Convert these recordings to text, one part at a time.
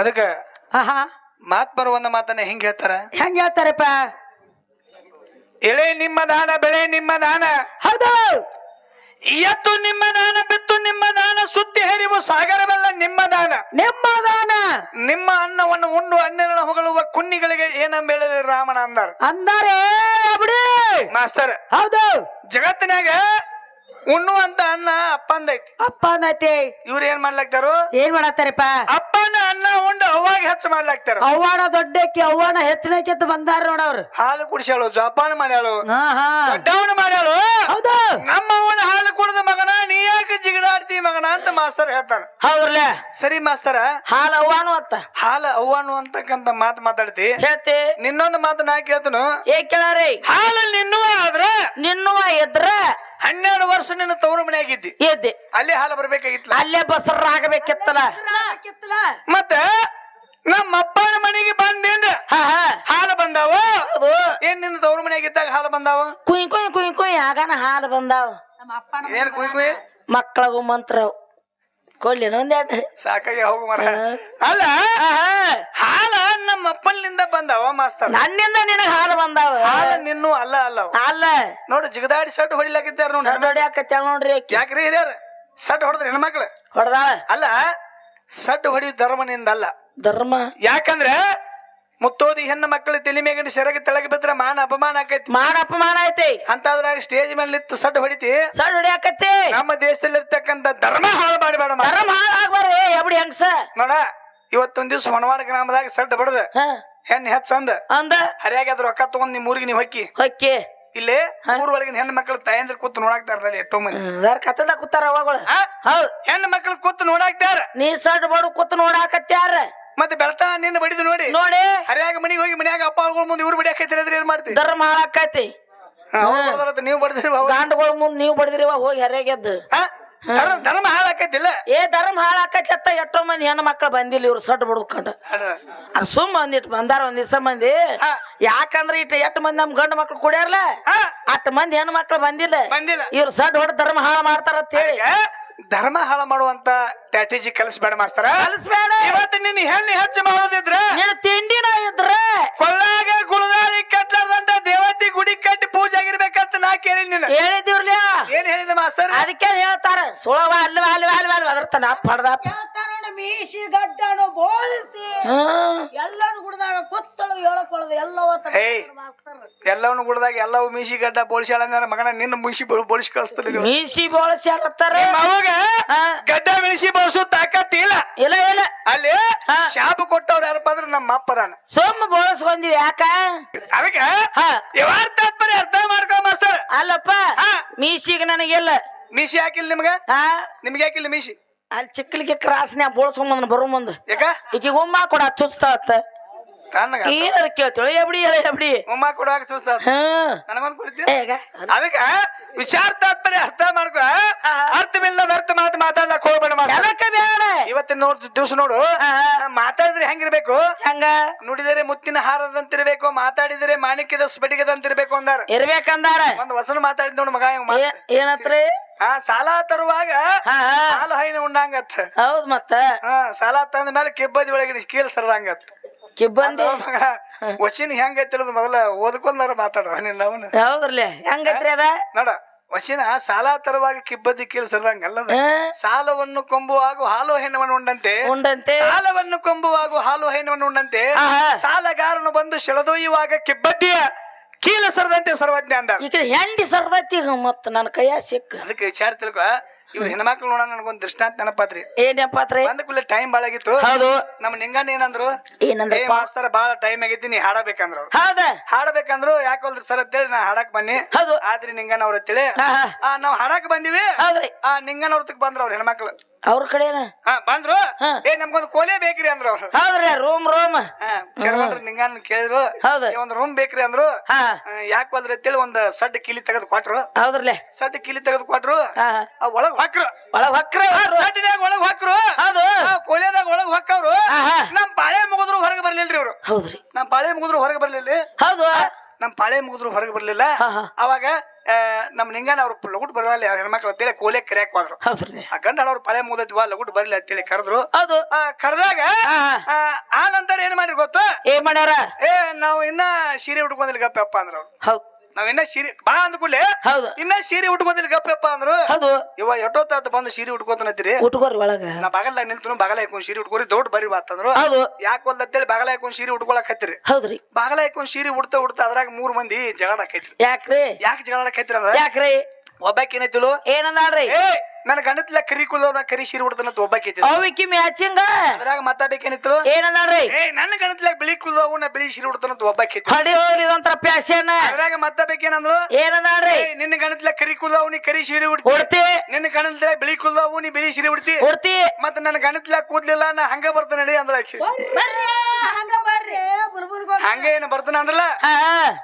ಅದಕ್ಕ ಆಹಾ. ಮಾತ್ ಬರುವ ಮಾತನ್ನ ಹೆಂಗ್ ಹೇಳ್ತಾರ? ಹೆಂಗ್ ಹೇಳ್ತಾರಪ್ಪ? ಎಳೆ ನಿಮ್ಮ ದಾನ ಬೆಳೆ ನಿಮ್ಮ ದಾನ. ಹೌದು. ಎತ್ತು ನಿಮ್ಮ ದಾನ ಬಿತ್ತು ನಿಮ್ಮ ದಾನ ಸುತ್ತಿ ಹರಿವು ಸಾಗರವೆಲ್ಲ ನಿಮ್ಮ ದಾನ. ನಿಮ್ಮ ದಾನ. ನಿಮ್ಮ ಅನ್ನವನ್ನು ಉಂಡು ಅನ್ನೆರಳ ಹೊಗಳುವ ಕುನ್ನಿಗಳಿಗೆ ಏನಂಬೇಳೆ ರಾಮಣ ಅಂದಾರ? ಅಂದಾರೇ ಬಿಡಿ ಮಾಸ್ತರ್ ಹೌದು. ಜಗತ್ತಿನಾಗ ಉಣ್ಣುವಂತ ಅನ್ನ ಅಪ್ಪಂದೈತಿ ಅಪ್ಪ ಅಂದೈತಿ ಇವ್ರು ಏನ್ ಮಾಡ್ಲಾಕ್ತಾರು ಏನ್ ಮಾಡತ್ತಾರಪ್ಪ ಅಪ್ಪನ ಅನ್ನ ಉಂಡು ಅವಾಗ ಹೆಚ್ಚು ಮಾಡ್ಲಾಕ್ತಾರ ಅವ್ವಾಣ ದೊಡ್ಡಕ್ಕೆ ಅವ್ವಾಣ ಹೆಚ್ಚಿನಕ್ಕಿಂತ ಬಂದಾರ ನೋಡವ್ರು. ಹಾಲು ಕುಡಿಸ್ಯಾಳು ಜೋಪಾನ ಮಾಡ್ಯಾಳು. ಡೌನ್ ದೊಡ್ಡವನ ಮಾಡ್ಯಾಳು. ಹೌದು. ನಮ್ಮ ಅವನ ಹಾಲು ಕುಡ್ದ ಮಗನ ನೀ ಯಾಕೆ ಜಿಗಿಡಾಡ್ತಿ ಮಗನ ಅಂತ ಮಾಸ್ತರ್ ಹೇಳ್ತಾನ. ಹೌದ್ರಲ್ಲ ಸರಿ ಮಾಸ್ತರ. ಹಾಲು ಅವ್ವಾನು ಅಂತ. ಹಾಲು ಅವ್ವಾನು ಅಂತಕ್ಕಂತ ಮಾತು ಮಾತಾಡ್ತಿ. ಹೇಳ್ತಿ. ನಿನ್ನೊಂದು ಮಾತು ನಾ ಕೇಳ್ತನು. ಏ ಕೇಳಾರಿ? ಹಾಲು ನಿನ್ನುವ ಆದ್ರ? ನಿನ್ನುವ ಎದ್ರ ಹನ್ನೆರಡು ವರ್ಷ ನಿನ್ನ ತವರು ಮನೆಯಾಗಿದ್ದಿ. ಎದ್ದೆ. ಅಲ್ಲೇ ಹಾಲು ಬರ್ಬೇಕಾಗಿತ್ತಲ್ಲ? ಅಲ್ಲೇ ಬಸರ ಆಗಬೇಕಿತ್ತಲ್ಲ. ಮತ್ತೆ ನಮ್ಮ ಅಪ್ಪನ ಮನೆಗೆ ಬಂದಿಂದ ಹಾಲು ಬಂದಾವ? ಏನ್ ನಿನ್ನ ತವರು ಮನೆಯಾಗಿದ್ದಾಗ ಹಾಲು ಬಂದಾವ? ಕುಯ್ ಕುಯ್ ಕುಯ್ ಕುಯ್ ಆಗಾನ ಹಾಲು ಬಂದಾವ. ಏನ್ ಕುಯ್ ಕುಯ್? ಮಕ್ಕಳಗು ಮಂತ್ರ. ಕೊಡ್ಲಿ ಒಂದೆರಡು ಸಾಕಾಗಿ ಹೋಗು ಮರ. ಅಲ್ಲ ಹಾಲ ನಮ್ಮ ಅಪ್ಪನಿಂದ ಬಂದಾವ ಮಾಸ್ತರ್. ನನ್ನಿಂದ ನಿನಗ ಹಾಲು ಬಂದಾವ? ಹಾಲ ನಿನ್ನೂ ಅಲ್ಲ ಅಲ್ಲ. ಅಲ್ಲ. ನೋಡು ಜಿಗದಾಡಿ ಸಟ್ ಹೊಡಿಲಾಕಿದ್ದಾರ ನೋಡಿ. ಹೊಡಿಯಾಕತ್ಯಾಳ ನೋಡ್ರಿ ಆಕಿ ಯಾಕ್ರಿ ಹಿರಿಯರ್? ಸಟ್ ಹೊಡೆದ್ರಿ ಹೆಣ್ಮಕ್ಳು? ಹೊಡೆದ ಅಲ್ಲ ಸಟ್ ಹೊಡಿಯೋ ಧರ್ಮನಿಂದ ಅಲ್ಲ ಧರ್ಮ? ಯಾಕಂದ್ರೆ ಮುತ್ತೋದಿ ಹೆಣ್ಣು ಮಕ್ಕಳು ತಲೆ ಮೇಗಿನ ಸೆರಗಿ ತೆಳಗೆ ಬಿದ್ರೆ ಮಾನ ಅಪಮಾನ ಆಕೈತಿ. ಮಾನ ಅಪಮಾನ ಐತಿ. ಅಂತಾದ್ರಾಗ ಸ್ಟೇಜ್ ಮೇಲೆ ನಿಂತು ಸಡ್ ಹೊಡಿತಿ. ಸಡ್ ಹೊಡಿಯಾಕತ್ತಿ. ನಮ್ಮ ದೇಶದಲ್ಲಿ ಇರ್ತಕ್ಕಂತ ಧರ್ಮ ಹಾಳು ಮಾಡಬೇಡ ಧರ್ಮ ಎಬಡಿ ಹೆಣ್ಣ ಹೆಂಗ್ಸ? ನೋಡ ಇವತ್ತೊಂದ್ ದಿವ್ಸ ಹೊನವಾಡ ಗ್ರಾಮದಾಗ ಸಡ್ ಬಡದ. ಹೆಣ್ ಹೆಣ್ಣು ಹೆಚ್ಚ ಅಂದ. ಅಂದ? ಹರಿಯಾಗಿ ಅದ್ರ ರೊಕ್ಕ ತಗೊಂಡ್ ನಿಮ್ ಊರಿಗೆ ನೀವು ಹೊಕ್ಕಿ. ಹೊಕ್ಕಿ. ಇಲ್ಲಿ ಊರೊಳಗಿನ ಹೆಣ್ಣು ಮಕ್ಕಳು ತಾಯಂದ್ರ ಕೂತ್ ನೋಡಾಕ್ತಾರದಲ್ಲಿ ಎಷ್ಟೋ ಮಂದಿ. ಕತ್ತಲ್ದಾಗ ಕೂತಾರ ಅವಾಗಳು ಹೌದು ಹೌದ್. ಹೆಣ್ಣು ಮಕ್ಕಳು ಕೂತ್ ನೋಡಾಕ್ತಾರ ನೀ ಸಡ್ ಬಡ ಕೂತ್ ನೋಡಾಕತ್ಯಾರ. ಮತ್ತೆ ಬೆಳ್ತಾ ನಿನ್ನ ಬಡಿದು ನೋಡಿ. ನೋಡಿ. ಹರಿಯಾಗ ಮನೆಗೆ ಹೋಗಿ ಮನ್ಯಾಗ ಅಪ್ಪ ಮುಂದೆ ಇವ್ರು ಬಡಿಯಾಕೈತಿರಿ ಅಂದ್ರೆ ಏನ್ ಮಾಡ್ತಿ? ಧರ್ಮ ಹಾಳಾಕೈತಿ. ಅವ್ರು ಬಡ್ದಾರತ್ತ ನೀವು ಬಡದ್ರಿ ಗಾಂಡುಗಳ ಮುಂದ್ ನೀವು ಬಡದಿರಿವ ಹೋಗಿ ಹರಿಯಾಗೆದ್ದು ಧರ್ಮ ಧರ್ಮ ಹಾಳಾಕೈತಿಲ್ಲ ಏ ಧರ್ಮ ಹಾಳಾಕೈತಿ ಅತ್ತ ಎಷ್ಟೋ ಮಂದಿ ಹೆಣ್ಣು ಮಕ್ಳು ಬಂದಿಲ್ಲ ಇವ್ರು ಸಡ್ ಬಿಡ್ಕೊಂಡು. ಅದು ಸುಮ್ಮ ಒಂದಿಟ್ಟು ಬಂದಾರ ಒಂದ್ ದಿವ್ಸ ಮಂದಿ. ಯಾಕಂದ್ರೆ ಯಾಕಂದ್ರ ಇಟ್ಟು ಎಷ್ಟು ಮಂದಿ ನಮ್ ಗಂಡು ಮಕ್ಳು ಕುಡಿಯಾರಲ್ಲ ಹಾ, ಅಷ್ಟು ಮಂದಿ ಹೆಣ್ಣು ಮಕ್ಳು ಬಂದಿಲ್ಲ. ಬಂದಿಲ್ಲ. ಇವ್ರು ಸಡ್ ಹೊಡೆದ ಧರ್ಮ ಹಾಳು ಮಾಡ್ತಾರ ಅಂತ ಹೇಳಿ. ಧರ್ಮ ಹಾಳ ಮಾಡುವಂತ ಸ್ಟ್ರಾಟಜಿ ಕಲಿಸ್ಬೇಡ ಮಾಸ್ತರ. ಕಲಿಸ್ಬೇಡ ಇವತ್ತು ನಿನ್ನ ಹೆಣ್ಣು ಹೆಚ್ಚು ಮಾಡೋದಿದ್ರೆ ನಿನ್ನ ತಿಂಡಿನ ಇದ್ರೆ. ಕೊಳ್ಳಾಗ ಗುಳದಾಳಿ ಕಟ್ಲಾರ್ದಂತ ದೇವತಿ ಗುಡಿ ಕಟ್ಟಿ ಪೂಜೆ ಆಗಿರ್ಬೇಕಂತ ನಾ ಕೇಳಿ ನಿನ್ನ. ಹೇಳಿದಿವ್ರಲ್ಲ ಏನ್ ಹೇಳಿದೆ ಮಾಸ್ತರ್? ಅದಕ್ಕೆ ಹೇಳ್ತಾರ? ಸುಳವ ಅಲ್ವ ಅಲ್ವ ಅಲ್ವ ಅಲ್ವ ಅದರ್ತಾನ ಅಪ್ಪ ಹಡ್ದ ಹೇಳ್ತಾರಣ್ಣ ಮೀಸಿ ಗಡ್ಡನು ಬೋಳಿಸಿ ಎಲ್ಲಾನು ಗುಡ್ದಾಗ ಕುತ್ತಳು ಹೇಳ್ಕೊಳ್ಳೋದು ಎಲ್ಲವ ಏಯ್. ಎಲ್ಲವನ್ನ ಗುಡ್ದಾಗ ಎಲ್ಲವೂ ಮೀಸಿ ಗಡ್ಡ ಬೋಳಿಸಿ ಅಂದ್ರೆ ಮಗನ ನಿನ್ನ ಮೀಸಿ ಬೋಳಿಸಿ ಕಳಿಸ್ತಾರೆ ನೀವು ಮೀಸಿ ಬೋಳಸಿ ಅಲ್ಲತ್ತಾರ ಅವಾಗ ಹಾ. ಗಡ್ಡ ಮೀಸಿ ಬೋಳಿಸೋ ತಾಕತ್ ಇಲ್ಲ. ಇಲ್ಲ ಇಲ್ಲ. ಅಲ್ಲಿ ಹಾ. ಶಾಪ ಕೊಟ್ಟವ್ರು ಯಾರಪ್ಪ ಅಂದ್ರೆ ನಮ್ಮ ಅಪ್ಪದಾನ ಸೋಮ ಬೋಳಸ್ಕೊಂಡಿವಿ ಯಾಕ? ಅದಕ್ಕೆ ಹಾ. ಯಾವಾರ ತಾತ್ಪರ್ಯ ಅರ್ಥ ಮಾಡ್ಕೊ ಮಾಸ್ತರ್ ಅಲ್ಲಪ್ಪ ಹಾ. ಮೀಸಿಗೆ ನನಗೆಲ್ಲ ಮೀಸಿ ಹಾಕಿಲ್ಲ ನಿಮ್ಗ? ಹಾ ನಿಮ್ಗೆ ಹಾಕಿಲ್ಲ ಮೀಸಿ ಅಲ್ಲಿ ಚಿಕ್ಕಲಿಗೆ ಕ್ರಾಸ್ನ್ಯಾಗ ಬೋಳ್ಸ್ಕೊಂಬಂದ್ ಬರೋ ಮುಂದ. ಯಾಕ? ಈಕಿಗೆ ಉಮ್ಮ ಕೊಡ ಚುಸ್ತಾವತ್ತ ತಣ್ಣಗ ಏನಾರ ಕೇಳ್ತೇಳು ಎಬ್ಡಿ ಹೇಳ ಎಬ್ಡಿ. ಉಮ್ಮ ಕೊಡುವಾಗ ಸುಸ್ತ ನನಗೊಂದು ಈಗ. ಅದಕ್ಕ ವಿಚಾರ ತಾತ್ಪರ್ಯ ಅರ್ಥ ಮಾಡ್ಕೊ. ಅರ್ಥವಿಲ್ಲ ವ್ಯರ್ಥ ಮಾತು ಮಾತಾಡ್ಲಕ್ ಹೋಗ್ಬೇಡ ಮಾಸ್ತರ್ ಬೇಡ ಇವತ್ತಿನ ನೋಡ್ ದಿವಸ ನೋಡು. ಮಾತಾಡಿದ್ರೆ ಹೆಂಗಿರ್ಬೇಕು? ಹಂಗ? ನುಡಿದರೆ ಮುತ್ತಿನ ಹಾರದಂತಿರ್ಬೇಕು ಮಾತಾಡಿದ್ರೆ ಮಾಣಿಕ್ಯದ ಸ್ಫಟಿಕದಂತಿರ್ಬೇಕು ಅಂದಾರ. ಇರ್ಬೇಕಂದಾರ. ಒಂದ್ ವಸನ ಮಾತಾಡಿದ್ ನೋಡು ಮಗ. ಏನತ್ರಿ? ಹಾ ಸಾಲ ತರುವಾಗ ಹಾಲು ಹೈನ ಉಂಡಂಗತ್. ಹೌದ್ ಮತ್ತ. ಹಾ ಸಾಲ ತಂದ ಮೇಲೆ ಕೆಬ್ಬದಿ ಒಳಗಿನ ಕೀಲ್ ಸರದಂಗತ್. ಕಿಬ್ಬಂದಿ. ವಶಿನ್ ಹೆಂಗ ಐತಿರೋದು ಮೊದಲ ಓದ್ಕೊಂಡಾರ ಮಾತಾಡೋ ನಿನ್ನ ಅವನು ಹೌದ್ರಲ್ಲ ಹೆಂಗೈತ್ರಿ ಅದ? ನೋಡ ವಶಿನ ಸಾಲ ತರುವಾಗ ಕಿಬ್ಬದಿ ಕೀಲ್ ಸರದಂಗ ಅಲ್ಲದ ಸಾಲವನ್ನು ಕೊಂಬುವಾಗ ಹಾಲು ಹೈನವನ್ನು ಉಂಡಂತೆ. ಉಂಡಂತೆ. ಸಾಲವನ್ನು ಕೊಂಬುವಾಗ ಹಾಲು ಹೈನವನ್ನು ಉಂಡಂತೆ. ಸಾಲಗಾರನು ಬಂದು ಸೆಳೆದೊಯ್ಯುವಾಗ ಕಿಬ್ಬದ್ದಿಯ ಕೀಲ ಸರದಂತೆ ಸರ್ವಜ್ಞ ಅಂದ. ಈಗ ಹೆಂಡಿ ಸರ್ದೈತಿ ಮತ್ತ ನನ್ನ ಕೈಯ ಸಿಕ್ಕ. ಅದಕ್ಕೆ ವಿಚಾರ ತಿಳ್ಕೊ. ಇವ್ರ ಹೆಣ್ಮಕ್ಳು ನೋಡೋಣ ನನಗೊಂದ್ ದೃಷ್ಟಾಂತ ನೆನಪಾತ್ರಿ. ಏನಪ್ಪಾತ್ರಿ ಬಂದ ಕೂಡಲೇ ಟೈಮ್ ಬಾಳ ಆಗಿತ್ತು. ಹೌದು. ನಮ್ಮ ನಿಂಗಣ್ಣ ಏನಂದ್ರು ಏ ಏನಂದ್ರಪ್ಪ ಮಾಸ್ತರ ಬಾಳ ಟೈಮ್ ಆಗೈತಿ ನೀ ಹಾಡಬೇಕಂದ್ರ. ಅವ್ರು ಹೌದ. ಹಾಡಬೇಕಂದ್ರು ಯಾಕೊಲ್ರಿ ಸರ್ ಅಂತೇಳಿ ನಾ ಹಾಡಕ್ ಬನ್ನಿ. ಹೌದು. ಆದ್ರಿ ನಿಂಗಣ್ಣ ಅವ್ರ ಅಂತೇಳಿ ಆ ನಾವ್ ಹಾಡಕ್ ಬಂದಿವಿ. ಹೌದ್ರಿ. ಆ ನಿಂಗಣ್ಣ ಅವ್ರ ಬಂದ್ರ ಅವ್ರ ಹೆಣ್ಮಕ್ಳು. ಅವ್ರ ಕಡೆನ? ಹಾ ಬಂದ್ರು? ಏ ನಮ್ಗೊಂದು ಕೋಲೆ ಬೇಕ್ರಿ ಅಂದ್ರು. ಅವ್ರು ಹೌದ್ರಿ ರೂಮ್ ರೂಮ್ ಹಾ ಚರ್ಮಂಡ್ರ ನಿಂಗಣ್ಣ ಕೇಳಿದ್ರು. ಹೌದು. ಒಂದ್ ರೂಮ್ ಬೇಕ್ರಿ ಅಂದ್ರು. ಯಾಕೆ ಹೋದ್ರೆ ಅಂತೇಳಿ ಒಂದ್ ಸಡ್ ಕಿಲಿ ತೆಗೆದು ಕೊಟ್ರು. ಹೌದ್ರಲ್ಲೇ? ಸಡ್ ಕಿಲಿ ತೆಗೆದು ಕೊಟ್ರು. ಒಳಗ್ ಹಾಕ್ರು. ಒಳಗ್ ಹಾಕ್ರ ಆ ಸಡ್ಡಿನಾಗ ಒಳಗ್ ಹಾಕ್ರು. ಹೌದು. ಕೋಲೆದಾಗ ಒಳಗ್ ಹಾಕವ್ರು. ನಮ್ ಬಾಳೆ ಮುಗಿದ್ರು ಹೊರಗೆ ಬರ್ಲಿಲ್ರಿ ಅವ್ರು ಹೌದ್ರಿ. ನಮ್ ಬಾಳೆ ಮುಗಿದ್ರು ಹೊರಗೆ ಬರ್ಲಿಲ್ಲ ಹೌದು. ನಮ್ ಪಾಳೆ ಮುಗಿದ್ರು ಹೊರಗೆ ಬರ್ಲಿಲ್ಲ. ಅವಾಗ ನಮ್ ನಮ್ಮ ನಿಂಗನ ಅವ್ರು ಲಗುಟ್ ಬರಲ್ಲ ಹೆಣ್ಮಕ್ಳು ಅಂತೇಳಿ ಕೋಲೆ ಕರೆಯಕ್ ಹೋದ್ರು. ಆ ಗಂಡ ಅವ್ರು ಪಳೆ ಮುದತ್ವಾ ಲಗುಟ್ ಬರ್ಲಿ ಅಂತೇಳಿ ಕರೆದ್ರು. ಅದು ಕರೆದಾಗ ಆ, ನಂತರ ಏನ್ ಮಾಡ್ರಿ ಗೊತ್ತು? ಏನ್ ಮಾಡ್ಯಾರ? ಏ ನಾವು ಇನ್ನ ಸೀರೆ ಉಟ್ಕೊಂದಿಲ್ಲ ಗಪ್ಪಪ್ಪ ಅಂದ್ರ ಅವ್ರು. ಹೌದ್ ನಾವ್ ಇನ್ನ ಸೀರೆ ಬಾ ಅಂದ್ಕೂಡ್ಲೆ ಹೌದು. ಇನ್ನ ಸೀರೆ ಉಟ್ಕೊಂದಿಲ್ಲ ಗಪ್ಪಪ್ಪ ಅಂದ್ರು. ಹೌದು. ಇವ ತಾತ ಬಂದು ಸೀರೆ ಉಟ್ಕೊಂತನತ್ತೀರಿ ಉಟ್ಕೋರಿ ಒಳಗ. ನಾ ಬಗಲ್ದಾಗ ನಿಲ್ತು ಬಗಲ ಹಾಕೊಂಡ್ ಸೀರೆ ಉಟ್ಕೋರಿ ದೊಡ್ಡ ಬರಿ ಬಾತಂದ್ರು ಹೌದು. ಯಾಕೆ ಹೊಲ್ದತ್ತೇಳಿ ಬಗಲ ಹಾಕೊಂಡ್ ಸೀರೆ ಉಟ್ಕೊಳಕ್ ಹತ್ತಿರಿ? ಹೌದ್ರಿ. ಬಾಗಲ ಹಾಕೊಂಡ್ ಸೀರೆ ಉಡ್ತಾ ಉಡ್ತಾ ಅದ್ರಾಗ ಮೂರ್ ಮಂದಿ ಜಗಳ ಹಾಕೈತ್ರಿ ಯಾಕ್ರಿ? ಯಾಕೆ ಜಗಳ ಹಾಕೈತ್ರಿ ಅಂದ್ರ? ಯಾಕ್ರಿ? ಒಬ್ಬಾಕಿ ಏನಂದಾಳ್ರಿ? ಏ ನನ್ನ ಗಂಡತ್ಲ ಕರಿ ಕುಲ್ದವ್ರ ಕರಿ ಸೀರೆ ಉಡ್ತಾನ ಒಬ್ಬಾಕಿ ಅವಿಕ್ಕಿ ಮ್ಯಾಚಿಂಗ? ಅದ್ರಾಗ ಮತ್ತಾಬೇಕೇನಿತ್ತು ಏನಂದಾಳ್ರಿ ಏ ನನ್ನ ಗಂಡತ್ಲ ಬಿಳಿ ಕುಲ್ದವು ನಾ ಬಿಳಿ ಸೀರೆ ಉಡ್ತಾನ ಒಬ್ಬಾಕಿ ಹಡಿ ಹೋಗ್ಲಿ ಇದೊಂಥರ ಪ್ಯಾಶನ್. ಅದ್ರಾಗ ಮಾತಾಡ್ಬೇಕೇನಂದ್ರು? ಏನಂದಾಳ್ರಿ ಏ ನಿನ್ನ ಗಂಡತ್ಲ ಕರಿ ಕುಲ್ದವು ನೀ ಕರಿ ಸೀರೆ ಉಡ್ತಿ ಉಡ್ತಿ ನಿನ್ನ ಗಂಡತ್ಲ ಬಿಳಿ ಕುಲ್ದವು ನೀ ಬಿಳಿ ಸೀರೆ ಉಡ್ತಿ ಉಡ್ತಿ ಮತ್ತ ನನ್ನ ಗಂಡತ್ಲ ಕೂದ್ಲಿಲ್ಲ ನಾ ಹಂಗ ಬರ್ತಾನೆ ನಡಿ ಅಂದ್ರ ಹಂಗ ಹಂಗ ಏನ್ ಬರ್ತಾನ ಅಂದ್ರಲ್ಲ? ಹಾ.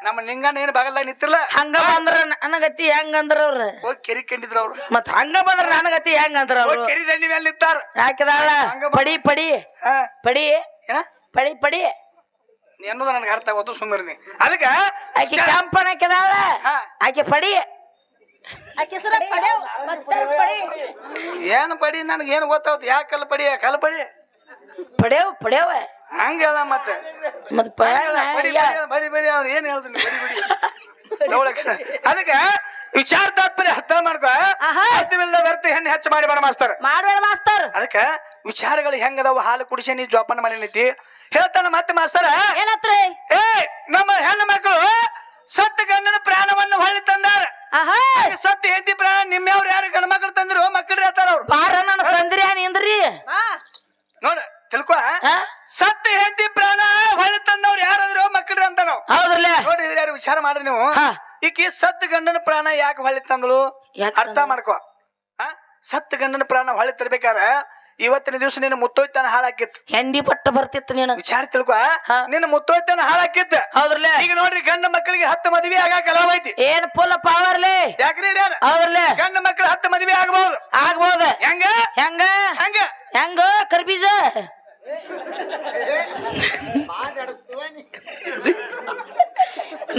ನಮ್ಮ ನಿಂಗಣ್ಣ ಏನ್ ಬಾಗಲ್ದಾಗ ನಿಂತಿರ್ಲ? ಹಂಗ ಬಂದ್ರ ನನಗತಿ ಹೆಂಗಂದ್ರ ಅವ್ರ? ಹೋಗಿ ಕೆರಿ ಕಂಡಿದ್ರ ಅವ್ರು. ಮತ್ ಹಂಗ ಬಂದ್ರ ನನಗತಿ ಹೆಂಗ್ ಅಂದ್ರ ಅವ್ರು? ಕೆರಿ ದಂಡಿ ಮೇಲೆ ನಿಂತಾರ. ಯಾಕಿದಾಳ? ಹಂಗ ಪಡಿ ಪಡಿ. ಹಾ. ಪಡಿ. ಏನ? ಪಡಿ ಪಡಿ. ಎನ್ನುವುದು ನನಗೆ ಅರ್ಥ ಆಗೋದು ಸುಮ್ಮನೆ ನೀ. ಅದಕ್ಕ ಆಕೆ ಕೆಂಪನ ಹಾಕಿದಾಳ ಹಾ. ಆಕಿ ಪಡಿ. ಏನು ಪಡಿ ನನಗೆ ಏನು ಗೊತ್ತಾಗುತ್ತೆ ಯಾಕೆ ಕಲ್ಲು ಪಡಿ ಕಲ್ಲು ಪಡಿ? ಪಡ್ಯಾವ ಪಡ್ಯಾವ. ಹಂಗ ಮತ್ತೆ. ಮತ್ತೆ ಮತ್ ಹಂಗಲ್ಲ, ಬಡಿ ಬಡಿ ಬಡಿ ಅವ್ರು ಏನ್ ಹೇಳ್ತೀನಿ ಬಡಿ ಬಡಿ. ಅದಕ್ಕೆ ಅದಕ್ಕ ವಿಚಾರ ತಾತ್ಪರ್ಯ ಹತ್ತ ಮಾಡ್ಕೊ. ಅರ್ಥವಿಲ್ಲದ ವ್ಯರ್ಥ ಹೆಣ್ಣು ಹೆಚ್ಚು ಮಾಡಿ ಬೇಡ ಮಾಸ್ತರ್. ಮಾಡ್ಬೇಡ ಮಾಸ್ತರ್. ಅದಕ್ಕೆ ವಿಚಾರಗಳು ಹೆಂಗದಾವ? ಹಾಲು ಕುಡಿಸಿ ನೀ ಜೋಪಾನ ಮಾಡಿ ನಿಂತಿ. ಹೇಳ್ತಾನ ಮತ್ತೆ ಮಾಸ್ತರ. ಏನತ್ರಿ? ಏ ನಮ್ಮ ಹೆಣ್ಣು ಮಕ್ಕಳು ಸತ್ತ ಗಂಡನ ಪ್ರಾಣವನ್ನು ಹೊಳ್ಳಿ ತಂದಾರ. ಆಹಾ. ಸತ್ತ ಹೆಂಡತಿ ಪ್ರಾಣ ನಿಮ್ಮೆವ್ರು ಯಾರು ಗಂಡ ಮಕ್ಕಳು ತಂದ್ರು ಮಕ್ಕಳು ಹೇಳ್ತಾರ ಅವ್ರು. ಬಾರ ನನ್ನ ಸಂದ್ರಿ ನೋಡ. ತಿಳ್ಕೊ? ಸತ್ತ ಹೆಂಡತಿ ಪ್ರಾಣ ಹೊಳೆ ತಂದವ್ರು ಯಾರಾದ್ರು ಮಕ್ಕಳ್ರಿ ಅಂತ ನಾವು ಹೌದ್ರಲ್ಲ ನೋಡಿ ಯಾರು ವಿಚಾರ ಮಾಡ್ರಿ ನೀವು. ಈಕಿ ಸತ್ತ ಗಂಡನ ಪ್ರಾಣ ಯಾಕೆ ಹೊಳೆ ತಂದಳು? ಅರ್ಥ ಮಾಡ್ಕೊ. ಆ? ಸತ್ತ ಗಂಡನ ಪ್ರಾಣ ಹೊಳೆ ತರ್ಬೇಕಾರ ಇವತ್ತಿನ ದಿವಸ ನಿನ್ನ ಮುತ್ತೋಯ್ತಾನ ಹಾಳಾಕಿತ್ತು ಹೆಂಡಿ ಪಟ್ಟ ಬರ್ತಿತ್ತು ನೀನು. ವಿಚಾರ ತಿಳ್ಕೊ ನಿನ್ನ ಮುತ್ತೋಯ್ತನ ಹಾಳಾಕಿತ್ತು ಹೌದ್ರಲ್ಲ? ಈಗ ನೋಡ್ರಿ ಗಂಡ ಮಕ್ಕಳಿಗೆ ಹತ್ತು ಮದುವೆ ಆಗಾಕ ಐತಿ. ಏನ್ ಫುಲ್ ಪವರ್ಲಿ ಯಾಕ್ರಿ? ಹೌದ್ರಲ್ಲ? ಗಂಡ ಮಕ್ಕಳು ಹತ್ತು ಮದುವೆ ಆಗಬಹುದು ಆಗ್ಬಹುದು ಹೆಂಗ? ಹೆಂಗ? ಹೆಂಗ? ಹೆಂಗ ಕರ್ಬೀಜ?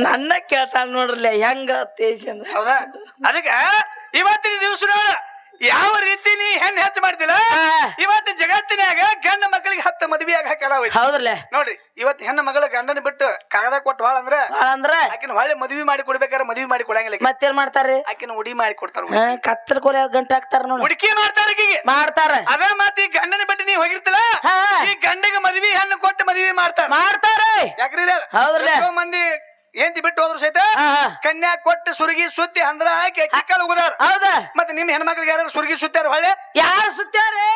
ನನ್ನ ಕೇಳ್ತಾನ ನೋಡ್ರಲ್ಲ ಹೆಂಗ ತೇಜ್ ಹೌದಾ? ಅದಕ್ಕ ಇವತ್ತಿನ ದಿವಸ ನೋಡ. ಯಾವ ರೀತಿ ನೀ ಹೆಣ್ಣು ಹೆಚ್ಚು ಮಾಡ್ತಿಲ್ಲ. ಇವತ್ತು ಜಗತ್ತಿನಾಗ ಗಂಡ ಮಕ್ಕಳಿಗೆ ಹತ್ತು ಮದ್ವಿ ಲಾಭ ಐತಿ ಹೌದ್ರಲ್ಲ? ನೋಡ್ರಿ ಇವತ್ತು ಹೆಣ್ಣು ಮಗಳ ಗಂಡನ ಬಿಟ್ಟು ಕಾಗದ ಕೊಟ್ಟು ಹಾಳ ಅಂದ್ರ ಅಂದ್ರ ಆಕಿನ ಹೊಳ್ಳಿ ಮದ್ವಿ ಮಾಡಿ ಕೊಡ್ಬೇಕಾದ್ರೆ ಮದ್ವಿ ಮಾಡಿ ಕೊಡಂಗಿಲ್ಲ. ಮತ್ತೇನ್ ಮಾಡ್ತಾರೆ ಆಕಿನ ಉಡಿ ಮಾಡಿ ಕೊಡ್ತಾರ ಕತ್ತಲ ಕೊಲೆ ಗಂಟ ಹಾಕ್ತಾರ ನೋಡಿ. ಹುಡುಕಿ ಮಾಡ್ತಾರ ಆಕಿಗೆ. ಮಾಡ್ತಾರ. ಅದೇ ಮಾತಿ ಈ ಗಂಡನ ಬಿಟ್ಟು ನೀವ್ ಹೋಗಿರ್ತಿಲ್ಲ. ಈ ಗಂಡಿಗೆ ಮದ್ವಿ ಹೆಣ್ಣು ಕೊಟ್ಟು ಮದ್ವಿ ಮಾಡ್ತಾರ. ಮಾಡ್ತಾರ ಯಾಕ್ರಿ ಹೌದ್ರಲ್ಲ. ಎಷ್ಟೋ ಮಂದಿ ಏಂತಿ ಬಿಟ್ಟು ಹೋದ್ರು ಸಹಿತ. ಕನ್ಯಾ ಕೊಟ್ಟು ಸುರುಗಿ ಸುತ್ತಿ ಅಂದ್ರ ಹಾಕಿ ಕಿಕ್ಕಲ್ ಉಗದಾರ. ಹೌದಾ? ಮತ್ತೆ ನಿಮ್ ಹೆಣ್ಮಕ್ಳಿಗೆ ಯಾರು ಸುರುಗಿ ಸುತ್ತಾರ ಹೊಳೆ ಯಾರು ಸುತ್ತಾರೇ?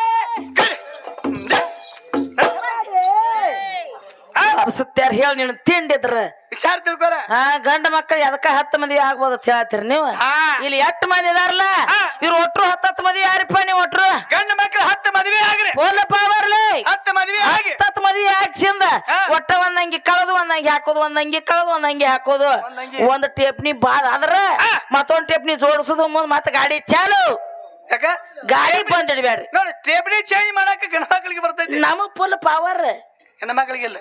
ಸುತ್ತಾರ ಹೇಳಿ ನೀನು ತಿಂಡಿದ್ರ ವಿಚಾರ ತಿಳ್ಕೊರ. ಹಾ ಗಂಡ ಮಕ್ಕಳು ಎದಕ್ಕ ಹತ್ತು ಮಂದಿ ಆಗ್ಬೋದು ಅಂತ ಹೇಳ್ತೀರಿ ನೀವು? ಹಾ. ಇಲ್ಲಿ ಎಷ್ಟು ಮಂದಿ ಇದಾರಲ್ಲ? ಇವ್ರು ಇವ್ರು ಹತ್ತು ಹತ್ತು ಮಂದಿ ಯಾರಿಪ್ಪ ನೀವು ಒಟ್ಟರು ಗಂಡ ಮಕ್ಕಳು ಹತ್ತು ಮದ್ವೆ ಆಗ್ರಿ. ಹೋಲಪ್ಪ ಬರ್ಲಿ. ಹತ್ತು ಮದ್ವೆ ಆಗಿ ಹತ್ತತ್ತು ಮದ್ವಿ ಹಾಕ್ಸಿಂದ ಹಾ. ಒಟ್ಟ ಒಂದಂಗಿ ಕಳದು ಒಂದಂಗಿ ಹಾಕೋದು ಒಂದಂಗಿ ಕಳದು ಒಂದಂಗಿ ಹಾಕೋದು. ಒಂದಂಗಿ. ಒಂದ್ ಟೇಪ್ನಿ ಬಾದ್ ಆದ್ರ ಮತ್ತೊಂದು ಮತ್ತೊಂದ್ ಟೇಪ್ನಿ ಜೋಡಿಸೋದು ಮುಂದ್ ಮತ್ತ ಗಾಡಿ ಚಾಲು. ಯಾಕ? ಗಾಡಿ ಬಂದ್ ಹಿಡಿಬ್ಯಾಡ್ರಿ ನೋಡಿ ಟೇಬಲ್ ಚೇಂಜ್ ಮಾಡಕ್ಕೆ ಗಂಡ ಬರ್ತೈತಿ. ನಮಗ್ ಫುಲ್ ಪವರ್ ಹೆಣ್ಣ ಮಕ್ಳಿಗೆ ಇಲ್ಲ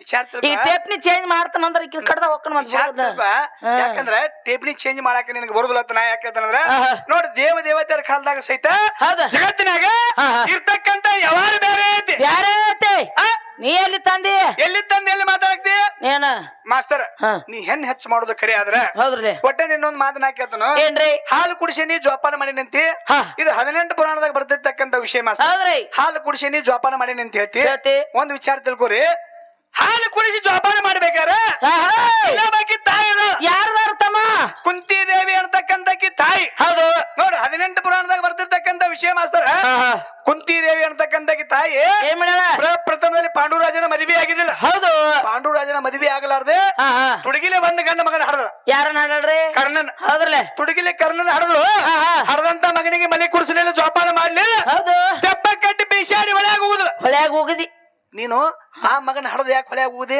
ವಿಚಾರ ತಿಳ್ಕೊ ಟೇಪ್ನಿ ಚೇಂಜ್ ಮಾಡ್ತಾನಂದ್ರ ಈಗ ಕಡ್ದ ಹೋಗ್ತಾನ ವಿಚಾರ ತಿಳ್ಕೊ. ಹಾ. ಯಾಕಂದ್ರ ಟೇಬಲ್ ಚೇಂಜ್ ಮಾಡಾಕ ನಿನಗೆ ಬರುದಿಲ್ಲ ಅಂತ ನಾ ಯಾಕೆ ಹೇಳ್ತಾನಂದ್ರ ನೋಡಿ ದೇವ ದೇವತೆಯರ ಕಾಲದಾಗ ಸಹಿತ? ಜಗತ್ತಿನಾಗ. ಇರ್ತಕ್ಕಂತ ಯಾವಾರು ಬೇರೆ ಐತಿ ಬ್ಯಾರೆ ಐತಿ? ನೀ ಎಲ್ಲಿ ತಂದಿ ಎಲ್ಲಿ ತಂದಿ ಎಲ್ಲಿ ಮಾತಾಡ್ತಿ ಏನ? ಮಾಸ್ತರ್ ನೀ ಹೆಣ್ ಹೆಚ್ಚು ಮಾಡೋದು ಕರೆ ಆದ್ರ ಹೌದ್ರಿ ಒಟ್ಟೆ ಇನ್ನೊಂದ್ ಮಾತನ್ನ ಕೇಳ್ತಾನು ಏನ್ರಿ? ಹಾಲು ಕುಡಿಸೇನಿ ಜೋಪಾನ ಮಾಡಿ ನಿಂತಿ. ಇದು ಹದಿನೆಂಟು ಪುರಾಣದಾಗ ಬರ್ತಿರ್ತಕ್ಕಂತ ವಿಷಯ ಮಾಸ್ತರ್. ಹೌದ್ರಿ. ಹಾಲು ಕುಡಿಸೇನಿ ಜೋಪಾನ ಮಾಡಿ ನಿಂತಿ ಹೇಳ್ತಿ. ಹೇಳ್ತಿ. ಒಂದ್ ವಿಚಾರ ತಿಳ್ಕೊರಿ. ಹಾಲು ಕುಡಿಸಿ ಜೋಪಾನ ಮಾಡ್ಬೇಕಾರೆ ಇನ್ನೊಬ್ಬಾಕಿ ತಾಯಿ ಅದ. ಯಾರದಾರ ತಮ್ಮ? ಕುಂತಿ ದೇವಿ ಅಂತಕ್ಕಂತಕಿ ತಾಯಿ. ಹೌದು. ನೋಡು ಹದಿನೆಂಟು ಪುರಾಣದಾಗ ಬರ್ತಿರ್ತಕ್ಕಂತ ವಿಷಯ ಮಾಸ್ತರ. ಆಹಾ. ಕುಂತಿ ದೇವಿ ಅಂತಕ್ಕಂತಕಿ ತಾಯಿ ಏನ್ ಮಾಡ್ಯಾಳ? ಪ್ರಪ್ರಥಮದಲ್ಲಿ ಪಾಂಡುರಾಜನ ಮದುವೆ ಆಗಿದ್ದಿಲ್ಲ. ಹೌದು. ಪಾಂಡುರಾಜನ ಮದುವೆ ಆಗಲಾರ್ದೆ ಹಾ ಹಾ. ತುಡುಗಿಲೆ ಬಂದ ಗಂಡ ಮಗನ ಹಡದ ಯಾರನ್ನ ಹಾಡಲ್ರಿ ಕರ್ಣನ್. ಹೌದ್ರಲ್ಲ? ತುಡುಗಿಲೆ ಕರ್ಣನ್ ಹಡದ್ರು ಹಾ, ಹಾ. ಹಡದಂತ ಮಗನಿಗೆ ಮಲೆ ಕುಡಿಸಲಿಲ್ಲ ಜೋಪಾನ ಮಾಡ್ಲಿ ಹೌದು. ತೆಪ್ಪ ಕಟ್ಟಿ ಬೀಸಾಡಿ ಒಳಗೆ ಹೋಗುದಿಲ್ಲ. ಹೊಳ್ಯಾಗ ಹೋಗದಿ. ನೀನು ಆ ಮಗನ ಹಡದ ಯಾಕೆ ಹೊಳೆ ಆಗುವುದು?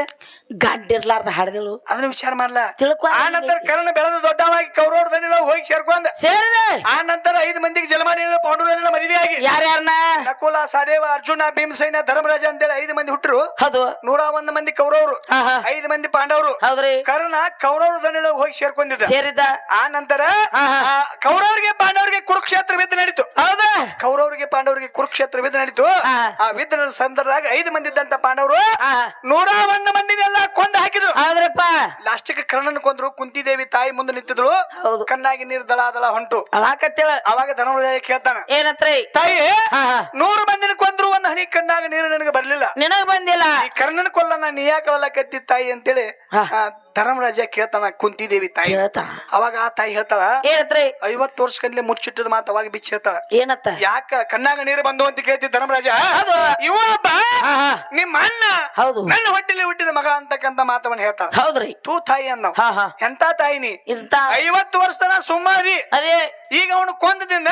ಗಡ್ಡ ಇರ್ಲಾರ್ದ ಹಡದಳು. ಅದನ್ನ ವಿಚಾರ ಮಾಡ್ಲ. ತಿಳ್ಕೊ ಆ ನಂತರ ಕರ್ಣ ಬೆಳೆದ ದೊಡ್ಡವಾಗಿ ಕೌರೋಡ್ ದಂಡಿ ಹೋಗಿ ಸೇರ್ಕೊಂಡ. ಸೇರಿದೆ. ಆ ನಂತರ ಐದು ಮಂದಿಗೆ ಜಲಮಾರಿ ಪಾಂಡುರಾಜನ ಮದುವೆ ಆಗಿ ಯಾರ್ಯಾರನ್ನ ನಕುಲ ಸಹದೇವ ಅರ್ಜುನ ಭೀಮಸೇನ ಧರ್ಮರಾಜ ಅಂತೇಳಿ ಐದು ಮಂದಿ ಹುಟ್ಟರು ಹೌದು. ನೂರ ಒಂದ್ ಮಂದಿ ಕೌರವರು. ಐದು ಮಂದಿ ಪಾಂಡವರು. ಹೌದ್ರಿ. ಕರ್ಣ ಕೌರವ್ರ ದಂಡೆಯೊಳಗೆ ಹೋಗಿ ಸೇರ್ಕೊಂಡಿದ್ದ. ಸೇರಿದ ಆ ನಂತರ. ಕೌರವರಿಗೆ ಪಾಂಡವರಿಗೆ ಕುರುಕ್ಷೇತ್ರ ಯುದ್ಧ ನಡೀತು. ಹೌದಾ. ಕೌರವರಿಗೆ ಪಾಂಡವರಿಗೆ ಕುರುಕ್ಷೇತ್ರ ಯುದ್ಧ ನಡೀತು. ಆ ಯುದ್ಧ ಸಂದರ್ಭದಾಗ ಐದು ಮಂದಿ ಇದ್ದಂತ ಪಾಂಡವರು ಹಾ ನೂರ ಒಂದ್ ಮಂದಿನೆಲ್ಲ ಕೊಂದು ಹಾಕಿದ್ರು. ಆದ್ರಪ್ಪ. ಲಾಸ್ಟಿಗೆ ಕರ್ಣನ್ ಕೊಂದ್ರು ಕುಂತಿದೇವಿ ತಾಯಿ ಮುಂದೆ ನಿಂತಿದ್ರು. ಕಣ್ಣಾಗಿ ನೀರ್ ದಳ ದಳ ಹೊಂಟು. ಅಳಾಕತ್ತೇಳ ಅವಾಗ ಧನುರ್ಜಯ ಕೇಳ್ತಾನ. ಏನತ್ರ? ತಾಯಿ ನೂರು ಮಂದಿನ ಕೊಂದ್ರು ಒಂದ್ ಹನಿ ಕಣ್ಣಾಗ ನೀರು ನನಗೆ ಬರ್ಲಿಲ್ಲ. ನಿನಗ ಬಂದಿಲ್ಲ. ಈ ಕರ್ಣನ ಕೊಲ್ಲನ ನೀ ಯಾಕಲ್ಲ ಕತ್ತಿ ತಾಯಿ ಅಂತೇಳಿ ಧರ್ಮರಾಜ ಕೇಳ್ತಾನ ಕುಂತಿದೇವಿ ತಾಯಿ. ಅವಾಗ ಆ ತಾಯಿ ಹೇಳ್ತಾಳ ಏನತ್ರಿ? ಐವತ್ತು ವರ್ಷ ಕಂಡ್ಲೆ ಮುಚ್ಚಿಟ್ಟದ ಮಾತು ಅವಾಗ ಬಿಚ್ಚ ಹೇಳ್ತಾಳ. ಏನತ್ತ? ಯಾಕ ಕಣ್ಣಾಗ ನೀರು ಬಂದು ಅಂತ ಕೇಳ್ತಿ ಧರ್ಮರಾಜ? ಹೌದು. ಇವ ಒಬ್ಬ ಹಾ ಹಾ. ನಿಮ್ಮ ಅಣ್ಣ. ಹೌದು. ನನ್ನ ಹೊಟ್ಟೆಲಿ ಹುಟ್ಟಿದ ಮಗ ಅಂತಕ್ಕಂತ ಮಾತವನ್ನ ಹೇಳ್ತಾಳ. ಹೌದ್ರಿ. ತೂ ತಾಯಿ ಅಂದವ್ ಎಂತ ತಾಯಿ ನೀ ಇಂತ ಐವತ್ತು ವರ್ಷ ತನ ಸುಮ್ಮಾದಿ. ಅದೇ. ಈಗ ಅವನು ಕೊಂದದಿಂದ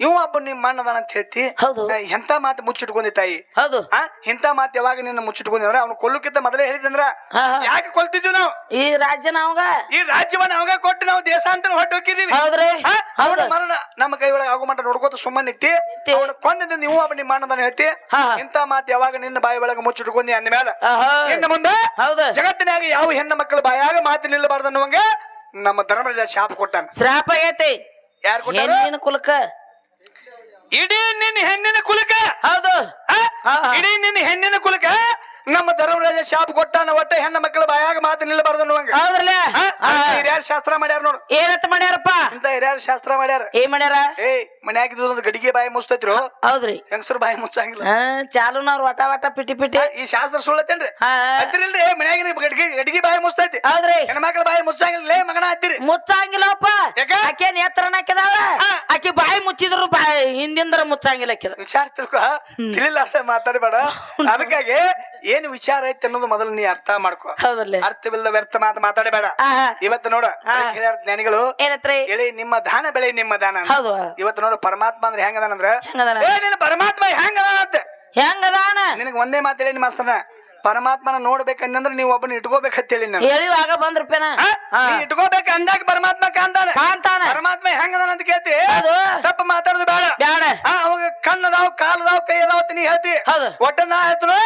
ಇವ ಒಬ್ಬ ನಿಮ್ಮ ಅಣ್ಣದಾನ ಅಂತ ಹೇಳ್ತಿ ಹೌದು. ಎಂತ ಮಾತು ಮುಚ್ಚಿಟ್ಕೊಂಡಿ ತಾಯಿ. ಹೌದು. ಆ ಇಂತ ಮಾತು ಯಾವಾಗ ನಿನ್ನ ಮುಚ್ಚಿಟ್ಕೊಂಡಿ ಅಂದ್ರೆ ಅವ್ನು ಕೊಲ್ಲಕ್ಕಿಂತ ಮೊದಲೇ ಹೇಳಿದಂದ್ರ ಹಾ ಹಾ. ಯಾಕೆ ಕೊಲ್ತಿದ್ವಿ ನಾವು? ಈ ರಾಜ್ಯ ನಾವ್ಗ ಈ ರಾಜ್ಯವನ್ನ ಅವಾಗ ಕೊಟ್ಟು ನಾವು ದೇಶಾಂತರ ಹೊಟ್ಟು ಹೋಗಿದೀವಿ ಹೌದ್ರಿ. ಅವನ ಹೌದು. ಮರಣ ನಮ್ಮ ಕೈ ಒಳಗೆ ಆಗೋ ಮಟ್ಟ ನೋಡ್ಕೋತ ಸುಮ್ಮನಿತ್ತಿ ನಿತ್ತಿ. ಅವನು ಕೊಂದಿಂದ ನೀವು ಒಬ್ಬ ನಿಮ್ಮ ಅಣ್ಣದಾನ ಹೇಳ್ತಿ. ಹಾ. ಇಂತ ಮಾತು ಯಾವಾಗ ನಿನ್ನ ಬಾಯಿ ಒಳಗೆ ಮುಚ್ಚಿಟ್ಕೊಂಡಿ ಅಂದ ಮೇಲೆ ಆಹಾ. ಇನ್ನು ಮುಂದೆ ಹೌದು. ಜಗತ್ತಿನಾಗ ಯಾವ ಹೆಣ್ಣು ಮಕ್ಕಳು ಬಾಯಾಗ ಮಾತು ನಿಲ್ಲಬಾರ್ದು ಅನ್ನುವಂಗೆ ನಮ್ಮ ಧರ್ಮರಾಜ ಶಾಪ ಕೊಟ್ಟಾನ. ಶ್ರಾಪ ಆಗೈತಿ. ಯಾರು ಕೊಟ್ಟಾರ? ಹೆಣ್ಣಿನ ಕುಲಕ ಇಡೀ ನಿನ್ನ ಹೆಣ್ಣಿನ ಕುಲಕ ಹೌದು. ಇಡೀ ನಿನ್ನ ಹೆಣ್ಣಿನ ಕುಲಕ ನಮ್ಮ ಧರ್ಮರಾಜ ಶಾಪ್ ಕೊಟ್ಟಾನ ಒಟ್ಟ ಹೆಣ್ಣು ಮಕ್ಕಳ ಬಾಯಾಗ ಮಾತು ನಿಲ್ಲಬಾರ್ದು ಅನ್ನುವಂಗ. ಹೌದ್ರಲ್ಲ? ಹಿರಿಯರ್ ಶಾಸ್ತ್ರ ಮಾಡ್ಯಾರ ನೋಡು. ಏನತ್ತ ಮಾಡ್ಯಾರಪ್ಪ? ಇಂತ ಹಿರಿಯರ್ ಶಾಸ್ತ್ರ ಮಾಡ್ಯಾರ. ಏನ್ ಮಾಡ್ಯಾರ? ಏ ಮನ್ಯಾಗಿದ್ದು ಒಂದು ಗಡಿಗೆ ಬಾಯಿ ಮುಚ್ಚತೈತ್ರು ಹೌದ್ರಿ. ಹೆಂಗಸರು ಬಾಯಿ ಮುಚ್ಚಂಗಿಲ್ಲ? ಹಾ ನಾವ್ ವಟ ವಟ ಪಿಟಿ ಪಿಟಿ. ಈ ಶಾಸ್ತ್ರ ಸುಳ್ಳತ್ತೇನ್ರಿ? ಹಾ. ಹತ್ತಿರಿಲ್ರಿ ಮನ್ಯಾಗಿನ ಗಡಿಗೆ ಗಡಿಗೆ ಬಾಯಿ ಮುಚ್ಚತೈತಿ ಹೌದ್ರಿ. ಹೆಣ್ಮಕ್ಳ ಬಾಯಿ ಮುಚ್ಚಂಗಿಲ್ಲ ಲೇ ಮಗನ ಹತ್ತಿರಿ. ಮುಚ್ಚಂಗಿಲ್ಲಪ್ಪ. ಯಾಕ? ಆಕೆ ಹಾಕಿದಾಳ ಹಾ. ಆಕೆ ಬಾಯಿ ಮುಚ್ಚಿದ್ರು ಬಾಯಿ ಹಿಂದಿಂದ್ರ ಮುಚ್ಚಂಗಿಲ್ಲ ಆಕಿದ. ವಿಚಾರ ತಿಳ್ಕೊ ತಿಳಿಲಾರ್ದ ಮಾತಾಡಬೇಡ. ಅದಕ್ಕಾಗಿ ಏನ್ ವಿಚಾರ ಐತಿ ಅನ್ನೋದು ಮೊದಲು ನೀ ಅರ್ಥ ಮಾಡ್ಕೊ. ಅರ್ಥವಿಲ್ಲ ಅರ್ಥವಿಲ್ಲದ ವ್ಯರ್ಥ ಮಾತು ಮಾತಾಡಬೇಡ. ಇವತ್ತು ನೋಡ ಹಾ. ಅದಕ್ಕೆ ಹೇಳ್ಯಾರ ಜ್ಞಾನಿಗಳು ಏನತ್ರಿ? ಹೇಳಿ ನಿಮ್ಮ ದಾನ ಬೆಳೆ ನಿಮ್ಮ ದಾನ ಅಂತ. ಹೌದು. ಇವತ್ತು ನೋಡು ಪರಮಾತ್ಮ ಅಂದ್ರೆ ಹೆಂಗದಾನಂದ್ರ? ಹೆಂಗದಾನ? ಏ ನಿನ್ನ ಪರಮಾತ್ಮ ಹೆಂಗದಾನ ಅಂತ ಹೆಂಗದಾನ? ನಿನಗೆ ಒಂದೇ ಮಾತು ಹೇಳಿ ಮಾಸ್ತರ್ನ. ಪರಮಾತ್ಮನ ನೋಡ್ಬೇಕಂದ್ರೆ ನೀವು ಒಬ್ಬನ ಇಟ್ಕೋಬೇಕಂತೇಳಿ ನಾನು. ಹೇಳಿವಾಗ ಬಂದ್ರಪ್ಪೇನ ಇಟ್ಕೋಬೇಕ ಅಂದಾಗ ಪರಮಾತ್ಮ ಕಾಂತಾನ. ಕಾಂತಾನ. ಪರಮಾತ್ಮ ಹೆಂಗದಾನ ಅಂತ ಕೇಳ್ತಿ? ಹೌದು. ತಪ್ಪ ಮಾತಾಡೋದು ಬೇಡ. ಬ್ಯಾಡ ಆ, ಅವಾಗ ಕಣ್ಣದಾವ್ ಕಾಲದಾವ್ ಕೈ ಅದಾವ್ ಅಂತ ನೀ ಹೇಳ್ತಿ. ಹೌದು. ಒಟ್ಟ ನಾ ಹೇಳ್ತನು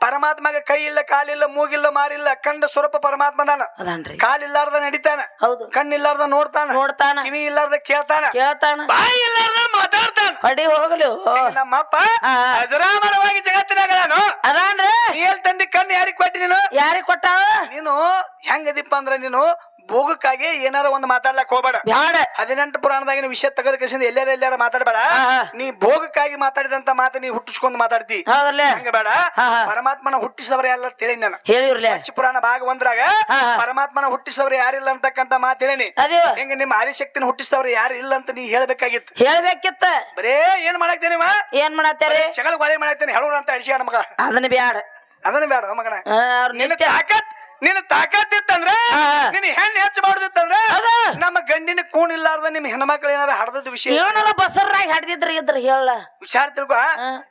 ಪರಮಾತ್ಮಗ ಕೈ ಇಲ್ಲ ಕಾಲಿಲ್ಲ ಮೂಗಿಲ್ಲ ಮಾರಿಲ್ಲ ಕಂಡ ಸ್ವರೂಪ ಪರಮಾತ್ಮ ಅದಾನ. ಅದಾನ್ರಿ. ಕಾಲಿಲ್ಲಾರ್ದ ನಡಿತಾನ. ಹೌದು. ಕಣ್ಣಿಲ್ಲಾರ್ದ ನೋಡ್ತಾನ. ನೋಡ್ತಾನ. ಕಿವಿ ಇಲ್ಲಾರ್ದ ಕೇಳ್ತಾನ. ಕೇಳ್ತಾನ. ಬಾಯಿ ಇಲ್ಲಾರ್ದ ಮಾತಾಡ್ತಾನ. ಅಡಿ ಹೋಗ್ಲಿ. ನಮ್ಮಪ್ಪ. ಅಜರಾಮರವಾಗಿ ಜಗತ್ತಿನಾಗ ನಾನು. ಅದಾನ್ರಿ. ಎಲ್ಲಿ ತಂದಿ ಕಣ್ಣು ಯಾರಿಗ್ ಕೊಟ್ಟಿ ನೀನು? ಯಾರಿಗ್ ಕೊಟ್ಟ ನೀನು ಹೆಂಗದಿಪ್ಪ ಅಂದ್ರ ನೀನು ಭೋಗಕ್ಕಾಗಿ ಏನಾರ ಒಂದ್ ಮಾತಾಡ್ಲಕ್ ಹೋಗ್ಬೇಡ. ಬ್ಯಾಡ. ಹದಿನೆಂಟು ಪುರಾಣದಾಗಿನ ವಿಷಯ ತಗದ ಕಸಿಂದ ಎಲ್ಲಾರ ಎಲ್ಲಾರ ಮಾತಾಡಬೇಡ. ನೀ ಭೋಗಕ್ಕಾಗಿ ಮಾತಾಡಿದಂತ ಮಾತು ನೀ ಹುಟ್ಟಿಸ್ಕೊಂಡ್ ಮಾತಾಡ್ತಿ. ಹೌದಲ್ಲ ಹಂಗ ಬೇಡ. ಪರಮಾತ್ಮನ ಹುಟ್ಟಿಸವ್ರ ಎಲ್ಲ ತಿಳಿ ನಾನು. ಹೇಳಿರ್ಲಿ ಪಂಚ ಪುರಾಣ ಭಾಗ ಒಂದ್ರಾಗ. ಪರಮಾತ್ಮನ ಹುಟ್ಟಿಸವ್ರ ಯಾರಿಲ್ಲ ಅಂತಕ್ಕಂತ ಮಾತು ಹೇಳಿನಿ. ಅದೇ. ಹೆಂಗ ನಿಮ್ಮ ಆದಿಶಕ್ತಿನ ಹುಟ್ಟಿಸವ್ರ ಯಾರು ಇಲ್ಲ ಅಂತ ನೀ ಹೇಳ್ಬೇಕಾಗಿತ್ತು. ಹೇಳ್ಬೇಕಿತ್ತ. ಬರೇ ಏನ್ ಮಾಡಾಕ್ತೇನೆ ಏನ್ ಮಾಡತ್ತೇರಿ ಚಗಳ ಗಾಳಿ ಮಾಡಾಕ್ತೇನೆ. ಹೇಳೋರು ಅಂತ ಅಡಿಸಿ ಮಗ. ಅದನ್ನ ಬ್ಯಾಡ. ಅದನ್ನ ಬೇಡ ಮಗನ. ನಿನ್ನ ತಾಕತ್ ನಿನ್ನ ತಾಕತ್ತಿತ್ತಂದ್ರೆ. ನಿನ್ನ ಹೆಣ್ಣು ಹೆಚ್ಚು ಮಾಡುದಿತ್ತಂದ್ರೆ. ನಮ್ಮ ಗಂಡಿನ ಕೂಣ್ ಇಲ್ಲಾರ್ದ ನಿಮ್ ಹೆಣ್ಮಕ್ಳು ಏನಾರ ಹಡದದ ವಿಷಯ? ಏನಲ್ಲ ಬಸರಾಗಿ ಹಡ್ದಿದ್ರ ಇದ್ರ ಹೇಳ. ವಿಚಾರ ತಿಳ್ಕೊ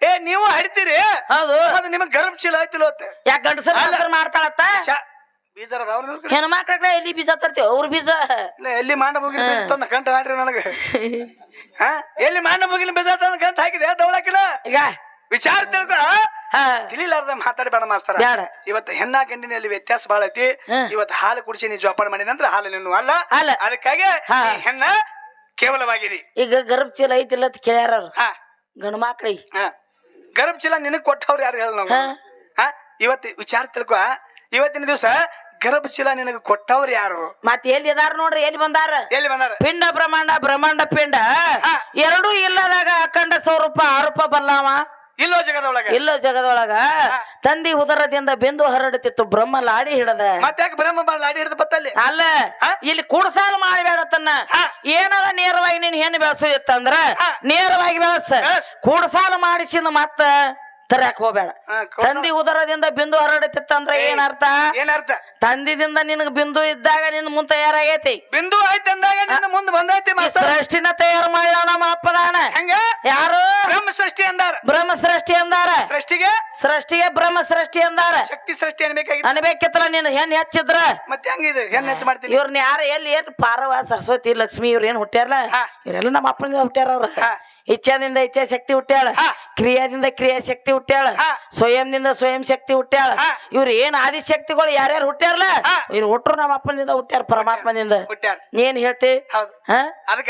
ಏ ನೀವು ಹಡಿತೀರಿ? ಹೌದು. ಅದು ನಿಮಗ್ ಗರ್ಭ ಚೀಲ ಆಯ್ತಿಲ್ಲ ಯಾಕ ಗಂಡಸ ಅಲ್ಲ. ಬಸರ್ ಮಾಡ್ತಾಳತ್ತ? ಬೀಜ ಹೆಣ್ಮಕ್ಳ ಎಲ್ಲಿ ಬೀಜ ತರ್ತೀವಿ? ಅವ್ರ ಬೀಜ. ಇಲ್ಲ, ಎಲ್ಲಿ ಮಾಂಡ ಮುಗಿನ ಬೀಜ ತಂದ ಗಂಟ ಹಾಡ್ರಿ ನನಗೆ. ಹಾ? ಎಲ್ಲಿ ಮಾಂಡ ಮುಗಿನ ಬೀಜ ತಂದ ಗಂಟ ಹಾಕಿದೆ? ದವಳಕಿನ ಈಗ. ವಿಚಾರ ತಿಳ್ಕೊ ತಿಳಿಲಾರ್ದ ಮಾತಾಡಬೇಡ ಮಾಸ್ತರ. ಇವತ್ತು ಹೆಣ್ಣ ಗಂಡಿನಲ್ಲಿ ವ್ಯತ್ಯಾಸ ಬಹಳ ಐತಿ. ಇವತ್ತು ಹಾಲು ಕುಡಿಸಿ ನೀ ಜೋಪಾನ ಮಾಡಿ ನಂತರ ಹಾಲು ನಿನ್ನ ಅಲ್ಲ. ಅದಕ್ಕಾಗಿ ಹೆಣ್ಣ ಕೇವಲವಾಗಿದೆ ಈಗ ಗರ್ಭ ಚೀಲ ಐತಿಲ್ಲ ಅಂತ ಕೇಳ್ಯಾರ ಗಂಡು ಮಕ್ಳಿಗೆ ಹಾ. ಗರ್ಭ ಚೀಲ ನಿನಗ್ ಕೊಟ್ಟವ್ರು ಯಾರು ಹೇಳ ನಾವು? ಇವತ್ತು ವಿಚಾರ ತಿಳ್ಕೊ. ಇವತ್ತಿನ ದಿವಸ ಗರ್ಭ ಚೀಲ ನಿನಗೆ ಕೊಟ್ಟವ್ರು ಯಾರು? ಮತ್ತೆ ಎಲ್ಲಿ ಇದಾರ ನೋಡ್ರಿ ಎಲ್ಲಿ ಬಂದಾರ? ಎಲ್ಲಿ ಬಂದಾರ? ಪಿಂಡ ಬ್ರಹ್ಮಾಂಡ ಬ್ರಹ್ಮಾಂಡ ಪಿಂಡ. ಎರಡೂ ಇಲ್ಲದಾಗ ಅಖಂಡ ಸ್ವರೂಪ ರೂಪಾಯಿ ಬಲ್ಲಾವ ಇಲ್ಲೋ ಜಗದೊಳಗ. ಇಲ್ಲೋ ಜಗದೊಳಗ ತಂದಿ ಉದರದಿಂದ ಬೆಂದು ಹರಡುತ್ತಿತ್ತು ಬ್ರಹ್ಮ ಲಾಡಿ ಹಿಡದ. ಮತ್ತೆ ಯಾಕೆ ಬ್ರಹ್ಮ ಲಾಡಿ ಹಿಡಿದ ಬತ್ತಲ್ಲಿ? ಅಲ್ಲ? ಇಲ್ಲಿ ಕುಡ್ಸಾಲ ಮಾಡಬೇಡ ತನ್ನ. ಏನಾರ ನೇರವಾಗಿ ನೀನ್ ಹೆಣ್ಣು ಬೆಳೆಸು ಇತ್ತಂದ್ರ ನೇರವಾಗಿ ಬೆಳ್ಸ್. ಕುಡ್ಸಾಲ ಮಾಡಿಸಿದ ಮತ್ತ ತರಕ್ ಹೋಗ್ಬೇಡ. ತಂದಿ ಉದರದಿಂದ ಬಿಂದು ಹರಡುತ್ತಿತ್ತಂದ್ರ ಏನ್ ಏನರ್ಥ? ಏನರ್ಥ? ತಂದಿದಿಂದ ನಿನ್ಗ ಬಿಂದು ಇದ್ದಾಗ ನಿನ್ ಮುಂದ್ ತಯಾರಾಗೈತಿ. ಬಿಂದು ಆಯ್ತು ಅಂದಾಗ ನಿನ್ನ ಮುಂದೆ ಬಂದೈತಿ ಸೃಷ್ಟಿನ ತಯಾರು ಮಾಡ್ಯಾವ ನಮ್ಮ ಅಪ್ಪದಾನ. ಹೆಂಗ? ಯಾರು? ಬ್ರಹ್ಮ ಸೃಷ್ಟಿ ಅಂದಾರ. ಬ್ರಹ್ಮ ಸೃಷ್ಟಿ ಅಂದಾರ. ಸೃಷ್ಟಿಗೆ? ಸೃಷ್ಟಿಗೆ ಬ್ರಹ್ಮ ಸೃಷ್ಟಿ ಅಂದಾರ. ಶಕ್ತಿ ಸೃಷ್ಟಿ ಅನ್ಬೇಕಾಗಿ ಅನ್ಬೇಕಿತ್ತಲ್ಲ ನೀನ್ ಹೆಣ್ ಹೆಚ್ಚಿದ್ರ? ಮತ್ತೆ ಹೆಂಗಿದೆ ಹೆಣ್ಣು ಹೆಚ್ಚು ಮಾಡ್ತೀನಿ. ಇವ್ರನ್ನ ಯಾರ ಎಲ್ಲಿ ಏನ್ ಪಾರವ ಸರಸ್ವತಿ ಲಕ್ಷ್ಮಿ ಇವ್ರ ಏನ್ ಹುಟ್ಟ್ಯಾರಲ್ಲ. ಇವರೆಲ್ಲ ನಮ್ಮ ಅಪ್ಪನಿಂದ ಹುಟ್ಟ್ಯಾರ ಅವ್ರ. ಇಚ್ಛಾದಿಂದ ಇಚ್ಛಾ ಶಕ್ತಿ ಹುಟ್ಟ್ಯಾಳ. ಹಾ. ಕ್ರಿಯಾದಿಂದ ಕ್ರಿಯಾ ಶಕ್ತಿ ಹುಟ್ಟ್ಯಾಳ. ಹಾ. ಸ್ವಯಂದಿಂದ ಸ್ವಯಂ ಶಕ್ತಿ ಹುಟ್ಟ್ಯಾಳ. ಇವ್ರ ಏನ್ ಆದಿಶಕ್ತಿಗಳು ಯಾರ್ಯಾರು ಹುಟ್ಟ್ಯಾರಲ್ಲ. ಇವ್ರು ಹುಟ್ರು ನಮ್ಮ ಅಪ್ಪನಿಂದ ಹುಟ್ಟ್ಯಾರ ಪರಮಾತ್ಮನಿಂದ. ಏನ್ ಹೇಳ್ತಿ? ಅದಕ್ಕ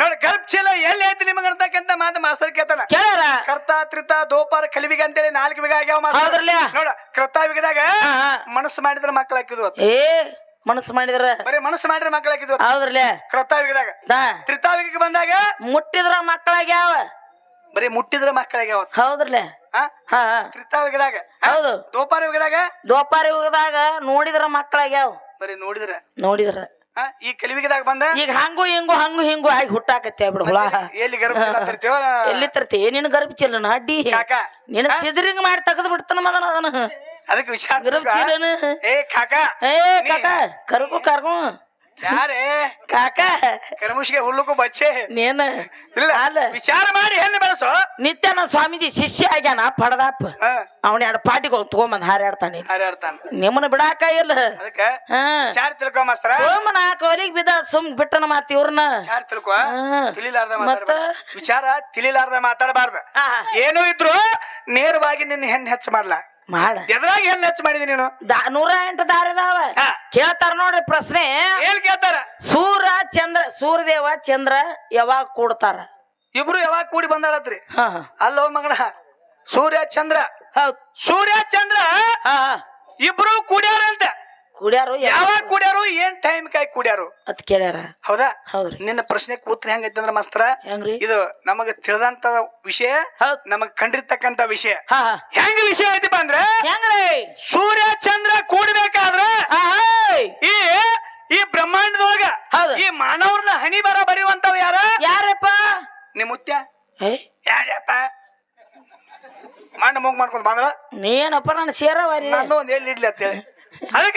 ನೋಡಿ ಗರ್ಭಶೀಲ ಎಲ್ಲಿ ಐತಿ ನಿಮಗ ಅಂತಕ್ಕಂತ ಮಾತು ಮಾಸ್ತರ್ ಕೇಳ್ತಾನ. ಕೇಳಾರ ಕರ್ತ ತ್ರಿತ ದೋಪಾರ ಕಲಿವಿಗ ಅಂತೇಳಿ ನಾಲ್ಕು ವಿಗ ಆಗ್ಯಾವ ಮಾಸ್ತರ್? ನೋಡ ಕೃತ ಬಿಗದಾಗ. ಮನಸ್ಸು ಮಾಡಿದ್ರ ಮಕ್ಕಳು ಹಾಕಿದ್ವು ಏ ಮನಸ್ಸು ಮಾಡಿದ್ರ ಬರೀ ಮನಸ್ಸು ಮಾಡಿದ್ರೆ ಮಕ್ಕಳಾಗಿದ್ವು ಹಾಕಿದ್ವು ಕೃತಾವಿಗದಾಗ. ತ್ರಿತಾವಿಗೆ ಬಂದಾಗ? ಮುಟ್ಟಿದ್ರ ಮಕ್ಕಳಾಗ್ಯಾವ. ಬರೀ ಮುಟ್ಟಿದ್ರ ಮಕ್ಕಳಾಗಿ ಯಾವ ಹೌದ್ರಲ್ಲ ಹಾ ತ್ರಿತಾವಿಗದಾಗ. ಹೌದು. ದೋಪಾರಿ ಹೋಗಿದಾಗ ದೋಪಾರಿ ಹೋಗಿದಾಗ ನೋಡಿದ್ರ ಮಕ್ಕಳಾಗ್ಯಾವ. ಬರೀ ನೋಡಿದ್ರ. ನೋಡಿದ್ರ. ಈ ಕಲಿವಿಗದಾಗ ಬಂದ? ಈಗ ಹಂಗು ಹಿಂಗು ಹಂಗು ಹಿಂಗು ಆಗಿ ಹುಟ್ಟಾಕತ್ತೆ ಬಿಡು ಹುಳ. ಎಲ್ಲಿ ಗರ್ಭ ಚೀಲ ಅಂತಿರ್ತೀವ ಎಲ್ಲಿ ತರ್ತಿ ನಿನ್ ಗರ್ಭ ಚೀಲನ? ಅಡ್ಡಿ. ನೀನು ನಿನ್ನ ಸಿಜರಿಂಗ್ ಮಾಡಿ ತೆಗೆದು ಬಿಡ್ತಾನ ಮದನ ಅದನ್ನ. ಅದಕ್ಕೆ ವಿಚಾರ ಏ ಕಾಕ ಏ ಕಾಕ ಕರ್ಕೊ ಕರ್ಕೊ. ಯಾರೇ? ಕಾಕ. ಕರ್ಮುಷ್ಗೆ ಹುಲ್ಲುಕು ಬಚ್ಚೆ. ನೀನ? ಇಲ್ಲ ವಿಚಾರ ಮಾಡಿ ಹೆಣ್ಣು ಬೆಳೆಸು. ನಿತ್ಯ ನನ್ನ ಸ್ವಾಮೀಜಿ ಶಿಷ್ಯ ಆಗ್ಯಾನ ಪಡದಪ್ಪ. ಅವನ ಎರಡು ಪಾಟಿಗಳು ತಗೊಂಬಂದ್ ಹಾರಾಡ್ತಾನೆ ಹಾರಾಡ್ತಾನ ನಿಮ್ಮನ್ನ ಬಿಡಾಕ ಇಲ್ಲ. ಅದಕ್ಕ? ಹಾ. ವಿಚಾರ ತಿಳ್ಕೊ ಮಾಸ್ತರ. ಸೋಮ ನಾಲ್ಕು ಒಲಿಗ್ ಬಿದ್ದ ಸುಮ್ ಬಿಟ್ಟನ ಮಾತ್ ಇವ್ರನ್ನ. ವಿಚಾರ ತಿಳ್ಕೊ. ತಿಳಿಲಾರ್ದ ಮತ್ತ? ವಿಚಾರ ತಿಳಿಲಾರ್ದ ಮಾತಾಡಬಾರ್ದು. ಏನೂ ಇದ್ರು ನೇರವಾಗಿ ನಿನ್ನ ಹೆಣ್ಣು ಹೆಚ್ಚು ಮಾಡ್ಲಾ? ಮಾಡ. ಎದ್ರಾಗ ಹೆಣ್ಣು ಹೆಚ್ಚು ಮಾಡಿದಿ ನೀನು? ದಾ- ನೂರ ಎಂಟು ದಾರಿದಾವ. ಹಾ. ಕೇಳ್ತಾರ ನೋಡ್ರಿ ಪ್ರಶ್ನೆ. ಏನ್ ಕೇಳ್ತಾರ? ಸೂರ್ಯ ಚಂದ್ರ ಸೂರ್ಯದೇವ ಚಂದ್ರ ಯಾವಾಗ ಕೂಡ್ತಾರ? ಇಬ್ರು ಯಾವಾಗ ಕೂಡಿ ಬಂದಾರತ್ರಿ? ಹಾ ಹಾ. ಅಲ್ಲೋ ಮಗನ ಸೂರ್ಯ ಚಂದ್ರ. ಹೌದ್. ಸೂರ್ಯ ಚಂದ್ರ ಹಾ ಹಾ. ಇಬ್ರು ಕೂಡ್ಯಾರಂತ. ಕುಡ್ಯಾರು ಯಾವಾಗ ಕುಡ್ಯಾರು. ಏನ್ ಟೈಮ್ ಕಾಯಿ ಕುಡ್ಯಾರು? ಅತ್ ಕೇಳ್ಯಾರ. ಹೌದಾ? ಹೌದ್ರಿ. ನಿನ್ನ ಪ್ರಶ್ನೆ ಕೂತ್ರ ಹೆಂಗೈತಂದ್ರ ಮಾಸ್ತರ? ಹೆಂಗ್ರಿ? ಇದು ನಮಗ ತಿಳಿದಂತ ವಿಷಯ ಹೌದ್. ನಮಗ್ ಕಂಡಿರ್ತಕ್ಕಂತ ವಿಷಯ. ಹಾ ಹಾ. ಹೆಂಗ ವಿಷಯ ಐತಿಪ್ಪ ಅಂದ್ರೆ ಹೆಂಗ್ರಿ? ಸೂರ್ಯ ಚಂದ್ರ ಕೂಡ್ಬೇಕಾದ್ರ ಈ ಈ ಬ್ರಹ್ಮಾಂಡದೊಳಗ ಹೌದು. ಈ ಮಾನವ್ರನ್ನ ಹನಿ ಬರ ಬರೆಯುವಂತವ್ ಯಾರ? ಯಾರಪ್ಪ? ನಿಮ್ ಮುತ್ಯ. ಏ ಯಾರ್ಯಪ್ಪ ಮಣ್ಣು ಮೂಗ್ ಮಾಡ್ಕೊಂಡ್ ಬಂದ್ರ? ನೀನಪ್ಪ ನನ್ನ ಸೇರವರಿ ನಂದು ಒಂದ್ ಎಲ್ಲಿ ಇಡ್ಲಿ ಅಂತೇಳಿ. ಅದಕ್ಕ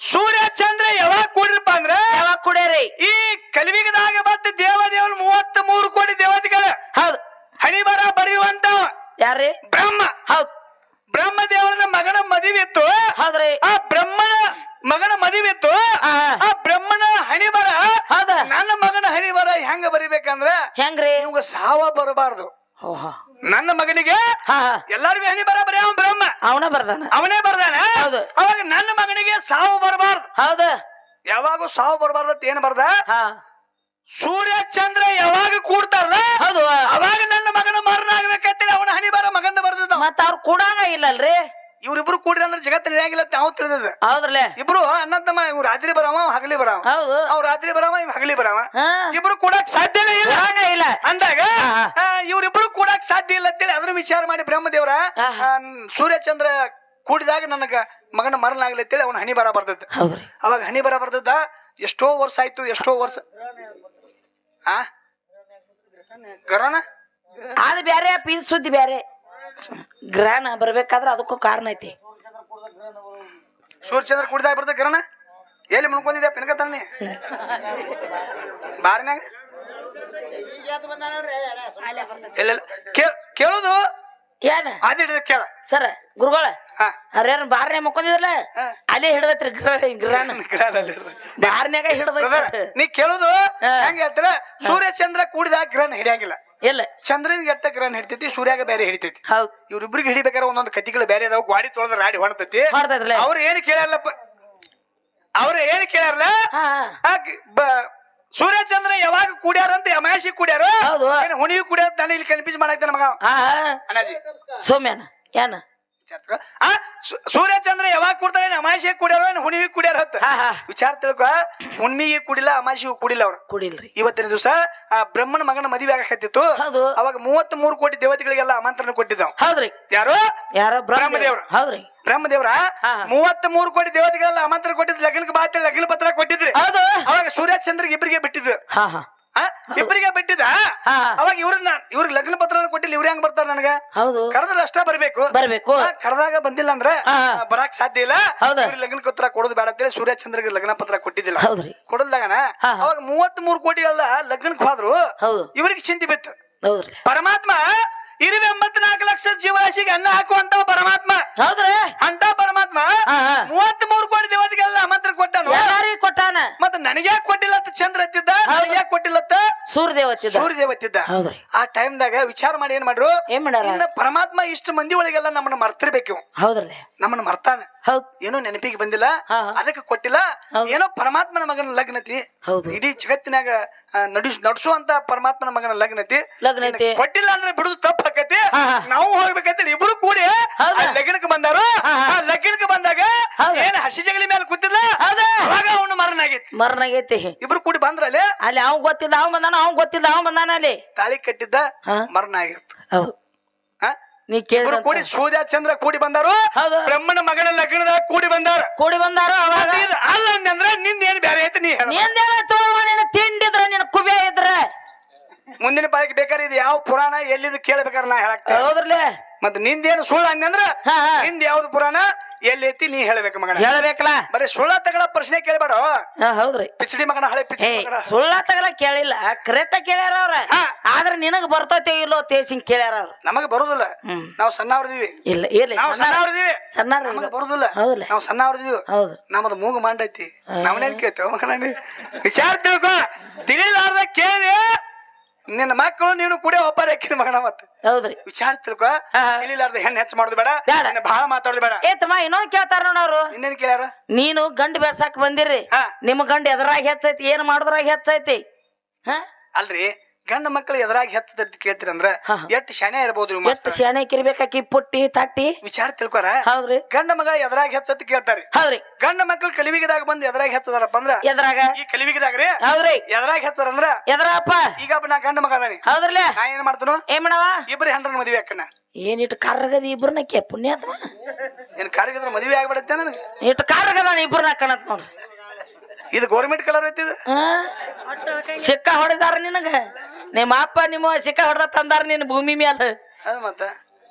ಸೂರ್ಯ ಚಂದ್ರ ಯಾವಾಗ ಕೂಡಿರಪ್ಪ ಅಂದ್ರ ಯಾವಾಗ ಕೂಡ್ಯಾರಿ? ಈ ಕಲಿವಿಗದಾಗ ಬತ್ತ ದೇವದೇವಲ್ ಮೂವತ್ತ್ ಮೂರು ಕೋಟಿ ದೇವತೆಗಳ. ಹೌದು. ಹಣಿಬರ ಬರ ಬರೆಯುವಂತ ಯಾರ್ರಿ? ಬ್ರಹ್ಮ. ಹೌದ್. ಬ್ರಹ್ಮ ದೇವರ ಮಗನ ಮದುವಿತ್ತು. ಹೌದ್ರಿ. ಆ ಬ್ರಹ್ಮನ ಮಗನ ಮದುವಿತ್ತು. ಆ. ಆ ಬ್ರಹ್ಮನ ಹಣಿ ಬರ ಹೌದ. ನನ್ನ ಮಗನ ಹಣಿ ಬರ ಹೆಂಗ ಬರಿಬೇಕಂದ್ರ ಹೆಂಗ್ರಿ? ಇವಾಗ ಸಾವ ಬರಬಾರ್ದು. ನನ್ನ ಮಗನಿಗೆ ಹಾ ಎಲ್ಲರೂ ಎಲ್ಲಾರ್ಗು ಹಣಿ ಬರ ಬರೀ ಅವನ್ ಬ್ರಹ್ಮ. ಅವನೇ ಬರ್ದಾನ. ಅವನೇ ಬರ್ದಾನ. ಅವಾಗ ನನ್ನ ಮಗನಿಗೆ ಸಾವು ಬರಬಾರ್ದು. ಹೌದ. ಯಾವಾಗೂ ಸಾವು ಬರಬಾರ್ದು ಅಂತ ಏನ್ ಬರ್ದ? ಹಾ. ಸೂರ್ಯ ಚಂದ್ರ ಯಾವಾಗ ಕೂಡ್ತಾರಲ್ಲ ಅವಾಗ ನನ್ನ ಮಗನ ಮರಣ ಆಗ್ಬೇಕಂತೇಳಿ ಅವನ ಹನಿ ಬರ ಮಗಂದ ಬರ್ದ ಮತ್ತ ಅವ್ರು ಕೂಡಂಗ ಇಲ್ಲಲ್ರಿ. ಇವ್ರಿಬ್ರು ಕೂಡ್ರಿ ಅಂದ್ರೆ ಜಗತ್ತಿನ ನಡೆಯಂಗಿಲ್ಲ ಅಂತ ನಾವು ತಿಳಿದದ ಹೌದ್ರಲ್ಲೇ? ಇಬ್ರು ಅಣ್ಣ ತಮ್ಮ ಇವ್ ರಾತ್ರಿ ಬರಾವ ಅವ ಹಗಲಿ ಬರಾವ. ಹೌದು. ಅವ್ ರಾತ್ರಿ ಬರಾವ ಇವ್ ಹಗಲಿ ಬರಾವ. ಹಾ. ಇಬ್ರು ಕೂಡಕ್ ಸಾಧ್ಯನೇ ಇಲ್ಲ. ಇಲ್ಲ. ಅಂದಾಗ. ಆ, ಇವ್ರಿಬ್ರು ಕೂಡಕ್ ಸಾಧ್ಯ ಇಲ್ಲ ಅಂತೇಳಿ ಅದ್ರ ವಿಚಾರ ಮಾಡಿ ಬ್ರಹ್ಮದೇವ್ರ. ಆ, ಸೂರ್ಯಚಂದ್ರ ಕೂಡಿದಾಗ ನನಗ ಮಗನ ಮರಣ ಆಗ್ಲಿ ಅಂತೇಳಿ ಅವನ ಹನಿ ಬರ ಬರ್ತದ. ಹೌದ್ರಿ. ಅವಾಗ ಹನಿ ಬರ ಬರ್ತದ. ಎಷ್ಟೋ ವರ್ಷ ಆಯ್ತು ಎಷ್ಟೋ ವರ್ಷ. ಆ? ಕರೋನಾ ಅದು ಬ್ಯಾರೆ ಪಿನ್ ಸುದ್ದಿ ಬ್ಯಾರೆ. ಗ್ರಹಣ ಬರ್ಬೇಕಾದ್ರೆ ಅದಕ್ಕೂ ಕಾರಣ ಐತಿ. ಸೂರ್ಯಚಂದ್ರ ಕೂಡಿದಾಗ ಬರ್ತದೆ ಗ್ರಹಣ ಎಲ್ಲಿ ಮುಣ್ಕೊಂಡಿದ್ಯಾ ಪಿನ್ಕತಾನೆ ಬಾರಿನಾಗ ಎಲ್ಲ ಕೇಳೋದು? ಏನ ಅದ ಹಿಡಿದ ಕೇಳ. ಸರ ಗುರುಗಳ ಅವ್ರೇನ್ ಬಾರ್ನೆ ಮುಕ್ಕೊಂಡಿದ್ರಲ್ಲ. ಅಲ್ಲೇ ಹಿಡ್ದತ್ರಿ ಗ್ರಹಣ. ಬಾರ್ನ್ಯಾಗ ಹಿಡ್ದ ನೀ ಕೇಳುದು. ಹೆಂಗ ಹೇಳ್ತಾರ? ಸೂರ್ಯ ಚಂದ್ರ ಕೂಡಿದಾಗ ಗ್ರಹಣ ಹಿಡಿಯಂಗಿಲ್ಲ. ಇಲ್ಲ ಚಂದ್ರನಿಗೆ ಎಟ್ಟ ಗ್ರಹಣ ಹಿಡಿತೈತಿ ಸೂರ್ಯಾಗ ಬೇರೆ ಹಿಡಿತೈತಿ. ಹೌದು. ಇವ್ರಿಬ್ರಿಗೆ ಹಿಡಿಬೇಕಾದ್ರೆ ಒಂದೊಂದು ಕತಿಗಳು ಬೇರೆ ಅದಾವ ಗಾಡಿ ತೊಳೆದ್ರೆ ರಾಡಿ ಹೊಣತೈತಿ ಅವ್ರು ಏನು ಕೇಳಲ್ಲಪ್ಪ ಅವ್ರು ಏನು ಕೇಳಾರಲ್ಲ ಹಾ ಆ ಗ್- ಬ- ಸೂರ್ಯ ಚಂದ್ರ ಯಾವಾಗ ಕೂಡ್ಯಾರ ಅಂತ ಯಮಾಶಿ ಕುಡಿಯಾರ? ಹೌದು. ಹುಣಿಗೆ ಕೂಡ್ಯಾರ ತಾನೇ ಇಲ್ಲಿ ಕನ್ಫ್ಯೂಸ್ ಮಾಡಾಕ್ತಾನ ಮಗ. ಹಾ ಅಣ್ಣಾಜಿ. ಸೋಮ್ಯಾನ ಏನ ವಿಚಾರ ಆ ಸೂರ್ಯಚಂದ್ರ ಸೂರ್ಯ ಚಂದ್ರ ಯಾವಾಗ ಕುಡ್ತಾರೆ ಅಮಾಶಿಗೆ ಕುಡಿಯಾರ ಏನ್ ಹುಣ್ಣಿಮೆ ಕುಡಿಯಾರ ಹತ್ತ ಹಾ ಹಾ. ವಿಚಾರ ತಿಳ್ಕೊ ಹುಣ್ಮಿಗೆ ಕುಡಿಲ್ಲ ಅಮಾಶಿಗೂ ಕುಡಿಲ್ಲ ಅವ್ರು. ಕುಡಿಲ್ರಿ. ಇವತ್ತಿನ ದಿವಸ ಆ ಬ್ರಹ್ಮನ ಮಗನ ಮದುವೆ ಆಗಕತ್ತಿತ್ತು. ಹೌದು. ಅವಾಗ ಮೂವತ್ತ್ ಮೂರು ಕೋಟಿ ದೇವತೆಗಳಿಗೆಲ್ಲ ಆಮಂತ್ರಣ ಕೊಟ್ಟಿದ್ದಾವ. ಹೌದ್ರಿ. ಯಾರು? ಯಾರೋ ಬ್ರಹ್ಮದೇವ್ರು. ಹೌದ್ರಿ. ಬ್ರಹ್ಮದೇವ್ರ? ಹಾ. ಮೂವತ್ತ್ ಮೂರು ಕೋಟಿ ದೇವತೆಗಳೆಲ್ಲ ಆಮಂತ್ರಣ ಕೊಟ್ಟಿದ್ ಲಗ್ನಕ್ಕೆ ಬಾತಿ ಲಗ್ನ ಪತ್ರ ಕೊಟ್ಟಿದ್ರಿ. ಹೌದು. ಅವಾಗ ಸೂರ್ಯ ಚಂದ್ರಿಗೆ ಇಬ್ಬರಿಗೆ ಬಿಟ್ಟಿದ್ದು. ಹಾ? ಇಬ್ಬರಿಗೆ ಬಿಟ್ಟಿದ. ಅವಾಗ ಇವ್ರನ್ನ ಇವ್ರಿಗೆ ಲಗ್ನ ಪತ್ರ ಕೊಟ್ಟಿಲ್ಲ ಇವ್ರ ಹೆಂಗ್ ಬರ್ತಾರ ನನಗ? ಹೌದು. ಕರೆದ್ರ ಅಷ್ಟ ಬರ್ಬೇಕು. ಬರ್ಬೇಕು. ಕರೆದಾಗ ಬಂದಿಲ್ಲ ಅಂದ್ರೆ. ಬರಾಕ್ ಸಾಧ್ಯ ಇಲ್ಲ. ಹೌದು. ಇವ್ರಿಗೆ ಲಗ್ನ ಪತ್ರ ಕೊಡೋದು ಬೇಡ ಅಂತೇಳಿ ಸೂರ್ಯ ಚಂದ್ರಗೆ ಲಗ್ನ ಪತ್ರ ಕೊಟ್ಟಿದ್ದಿಲ್ಲ. ಕೊಡಲ್ದಾಗನ? ಅವಾಗ ಮೂವತ್ತ್ ಮೂರು ಕೋಟಿ ಅಲ್ಲ ಲಗ್ನಕ್ಕೆ ಹೋದ್ರು. ಹೌದು. ಇವ್ರಿಗೆ ಚಿಂತೆ ಬಿತ್ತು. ಪರಮಾತ್ಮ ಇರುವೆ ಎಂಬತ್ನಾಲ್ಕು ಲಕ್ಷ ಜೀವರಾಶಿಗೆ ಅನ್ನ ಹಾಕುವಂತ ಪರಮಾತ್ಮ. ಹೌದ್ರಿ? ಅಂತ ಪರಮಾತ್ಮ. ಮೂವತ್ತ್ ಮೂರು ಕೋಟಿ ದೇವತೆಗೆಲ್ಲ ಮಂತ್ರ ಕೊಟ್ಟನು. ಎಲ್ಲಾರಿಗೂ ಕೊಟ್ಟಾನ. ಮತ್ತ ನನಗ್ಯಾಕ್ ಕೊಟ್ಟಿಲ್ಲತ್ತ ಚಂದ್ರ ಎತ್ತಿದ್ದ? ನನಗ್ಯಾಕ್ ಕೊಟ್ಟಿಲ್ಲತ್ತ ಸೂರ್ಯ ದೇವತ್ತಿದ್ದ ಸೂರ್ಯ ದೇವತ್ತಿದ್ದ ಹೌದ್ರಿ. ಆ ಟೈಮ್ದಾಗ ವಿಚಾರ ಮಾಡಿ ಏನ್ ಮಾಡ್ರು? ಏನ್ ಮಾಡ್ಯಾರ? ಇನ್ನ ಪರಮಾತ್ಮ ಇಷ್ಟು ಮಂದಿ ಒಳಗೆಲ್ಲ ನಮ್ಮನ್ನ ಮರ್ತಿರ್ಬೇಕು ಹೌದ್ರೆ ನಮ್ಮನ್ನ ಮರ್ತಾನ. ಏನೋ ನೆನಪಿಗೆ ಬಂದಿಲ್ಲ. ಅದಕ್ಕೆ ಕೊಟ್ಟಿಲ್ಲ. ಏನೋ ಪರಮಾತ್ಮನ ಮಗನ ಲಗ್ನತಿ. ಹೌದು. ಇಡೀ ಜಗತ್ತಿನಾಗ ನಡಿಸ ನಡಿಸ್ ನಡ್ಸುವಂತ ಪರಮಾತ್ಮನ ಮಗನ ಲಗ್ನತಿ. ಕೊಟ್ಟಿಲ್ಲ ಅಂದ್ರೆ ಬಿಡುದು ತಪ್ಪ ಹಾಕತಿ. ನಾವು ಹೋಗ್ಬೇಕಂತ ಇಬ್ರು ಕೂಡಿ ಲಗ್ನಕ್ಕೆ ಬಂದಾರು. ಲಗ್ನಕ್ಕೆ ಬಂದಾಗ? ಏನ್ ಹಸಿ ಜಗಲಿ ಮೇಲೆ ಕೂತಿಲ್ಲ? ಅವಾಗ ಅವನು ಮರಣ ಆಗೈತಿ. ಮರಣಗೈತಿ. ಇಬ್ರು ಕೂಡಿ ಬಂದ್ರಲ್ಲಿ ಅಲ್ಲಿ? ಅವ್ನ್ ಗೊತ್ತಿಲ್ಲ ಅವ್ ಬಂದಾನ ಅವ್ನ್ ಗೊತ್ತಿಲ್ಲ ಅವ್ನ್ ಬಂದಾನ ಅಲ್ಲಿ. ತಾಳಿ ಕಟ್ಟಿದ್ದ ಮರನಾಗಿತ್ತು ಹೌದು? ನೀ ಇಬ್ರು ಕೂಡಿ ಸೂರ್ಯ ಚಂದ್ರ ಕೂಡಿ ಬಂದಾರು. ಹೌದು. ಬ್ರಹ್ಮನ ಮಗನ ಲಗ್ನದಾಗ ಕೂಡಿ ಬಂದಾರ. ಕೂಡಿ ಬಂದಾರ ಅವಾಗ. ಮತ್ತೆ ಇದು ಅಲ್ಲ ಅಂದ್ರೆ ನಿಂದ ಏನ್ ಬೇರೆ ಐತಿ ನೀ ಹೇಳ ನಿಂದೇನ ತೋವ ನಿನ್ನ ತಿಂಡಿದ್ರ ನಿನ್ನ ಕುಬೆ ಇದ್ರ. ಮುಂದಿನ ಬಾಯಿಗೆ ಬೇಕಾದ್ರೆ ಇದು ಯಾವ ಪುರಾಣ ಎಲ್ಲಿದು ಕೇಳ್ಬೇಕಾರ ನಾ ಹೇಳಕ್ ಹೌದ್ರಲ್ಲೇ? ಮತ್ತೆ ನಿಂದೇನು ಸುಳ್ಳು ಅಂದ್ರ ಹಾ, ಹಾ. ನಿಂದ ಯಾವ್ದು ಪುರಾಣ? ಎಲ್ಲಿ ಐತಿ ನೀ ಹೇಳ್ಬೇಕು ಮಗನ? ಹೇಳ್ಬೇಕಲ್ಲ? ಬರೀ ಸುಳ್ಳ ತಗಳ ಪ್ರಶ್ನೆ ಕೇಳಬೇಡ? ಹಾ ಹೌದ್ರಿ. ಪಿಚಡಿ ಮಗನ ಹಳೆ ಏ ಪಿಚಡಿ ಮಗನ. ಸುಳ್ಳ ತಗಲ ಕೇಳಿಲ್ಲ. ಕರೆಕ್ಟ್ ಕೇಳ್ಯಾರ ಅವ್ರ. ಹಾ. ಆದ್ರ ನಿನಗ ಬರ್ತೈತೆ ಇಲ್ಲೋ ತೇಸಿಂಗ್ ಕೇಳ್ಯಾರ ಅವ್ರ. ನಮಗ ಬರುದಿಲ್ಲ. ಹ್ಮ್. ನಾವು ಸಣ್ಣವ್ರದೀವಿ ಇಲ್ಲ ಇರ್ಲಿ ನಾವು ಸಣ್ಣವ್ರದೀವಿ. ಸಣ್ಣ ನಮಗ ಬರುದಿಲ್ಲ. ಹೌದ್ರಿ. ನಾವು ಸಣ್ಣವ್ರದೀವಿ ಹೌದು. ನಮ್ಮದು ಮೂಗು ಮಂಡೈತಿ ನಮ್ಮನೇಲಿ ಕೇಳ್ತೇವೆ ಮಗನ ನೀ. ವಿಚಾರ ತಿಳ್ಕೊ. ತಿಳಿಲಾರ್ದ ಕೇಳಿ. ನಿನ್ನ ಮಕ್ಕಳು ನೀನು ಕೂಡ ಒಬ್ಬರ ಹಾಕಿನ ಮಗನ ಮತ್ತೆ. ಹೌದ್ರಿ. ವಿಚಾರ ತಿಳ್ಕೊ. ತಿಳಿಲಾರ್ದ ಹೆಣ್ಣು ಹೆಚ್ಚು ಮಾಡೋದು ಬೇಡ. ನಿನ್ನ ಬಹಳ ಮಾತಾಡೋದು ಬೇಡ. ಏ ತಮ್ಮ ಇನ್ನೊಂದ್ ಕೇಳ್ತಾರ ನೋಡ ಅವ್ರು. ಇನ್ನೇನ್ ಕೇಳ್ಯಾರ? ನೀನು ಗಂಡು ಬೆಳ್ಸಾಕ್ ಬಂದಿರ್ರಿ. ಹಾ. ನಿಮ್ ಗಂಡ ಎದ್ರಾಗ ಹೆಚ್ಚೈತಿ ಏನ್ ಮಾಡಿದ್ರಾಗ ಹೆಚ್ಚೈತಿ? ಹ? ಅಲ್ರಿ ಗಂಡ ಮಕ್ಕಳು ಎದುರಾಗಿ ಹೆತ್ತದ ಕೇಳ್ತೀರಂದ್ರ ಅಂದ್ರೆ ಎಷ್ಟ್ ಶಾಣೆ ಇರ್ಬೋದು ಎಷ್ಟು ಶಾಣೆ ಶಾನೆ ಕಿರ್ಬೇಕಾಕಿ ಪುಟ್ಟಿ ತಟ್ಟಿ? ವಿಚಾರ ತಿಳ್ಕೊರ? ಹೌದ್ರಿ. ಗಂಡ ಮಗ ಎದುರಾಗಿ ಹೆಚ್ಚತ್ ಕೇಳ್ತಾರಿ. ಹೌದ್ರಿ. ಗಂಡ ಮಕ್ಕಳು ಕಲಿವಿಗದಾಗ ಬಂದು ಎದುರಾಗಿ ಹೆಚ್ಚದಾರಪ್ಪ ಅಂದ್ರ? ಎದ್ರಾಗ? ಈ ಕಲಿವಿಗದಾಗ್ರಿ ಹೌದ್ರಿ. ಎದುರಾಗಿ ಹೆಚ್ಚಾರಂದ್ರ ಎದ್ರಪ್ಪ? ಈಗ ನಾ ಗಂಡ ಮಗ ಅದಾನಿ. ಹೌದ್ರಲ್ಲ ನಾ ಏನ್ ಮಾಡ್ತಾನು? ಏನ್ ಮಾಡವ? ಇಬ್ರು ಹೆಂಡ್ರನ್ ಮದ್ವೆ ಅಕ್ಕನ ಏನಿಟ್ಟು ಕಾರ್ಗದ ಇಬ್ರನ್ನ ಕೆ ಪುಣ್ಯಾತ್ಮ ಏನ್ ಕಾರ್ಗದ್ರ ಮದ್ವೆ ಆಗ್ಬಿಡತ್ತೆ ನನಗೆ? ಇಟ್ಟು ಕಾರ್ಗದ ಇಬ್ರನ್ನ ಕಣತ್ ನೋಡ್ರಿ. ಇದು ಗೌರ್ಮೆಂಟ್ ಕಲರ್ ಐತಿ? ಸಿಕ್ಕ ಹೊಡೆದಾರ ನಿನಗ? ನಿಮ್ಮ ಅಪ್ಪ ನಿಮ್ಮ ಸಿಕ್ಕ ಹೊಡೆದ ತಂದಾರ ನಿನ್ನ ಭೂಮಿ ಮ್ಯಾಲ. ಅದ ಮತ್ತ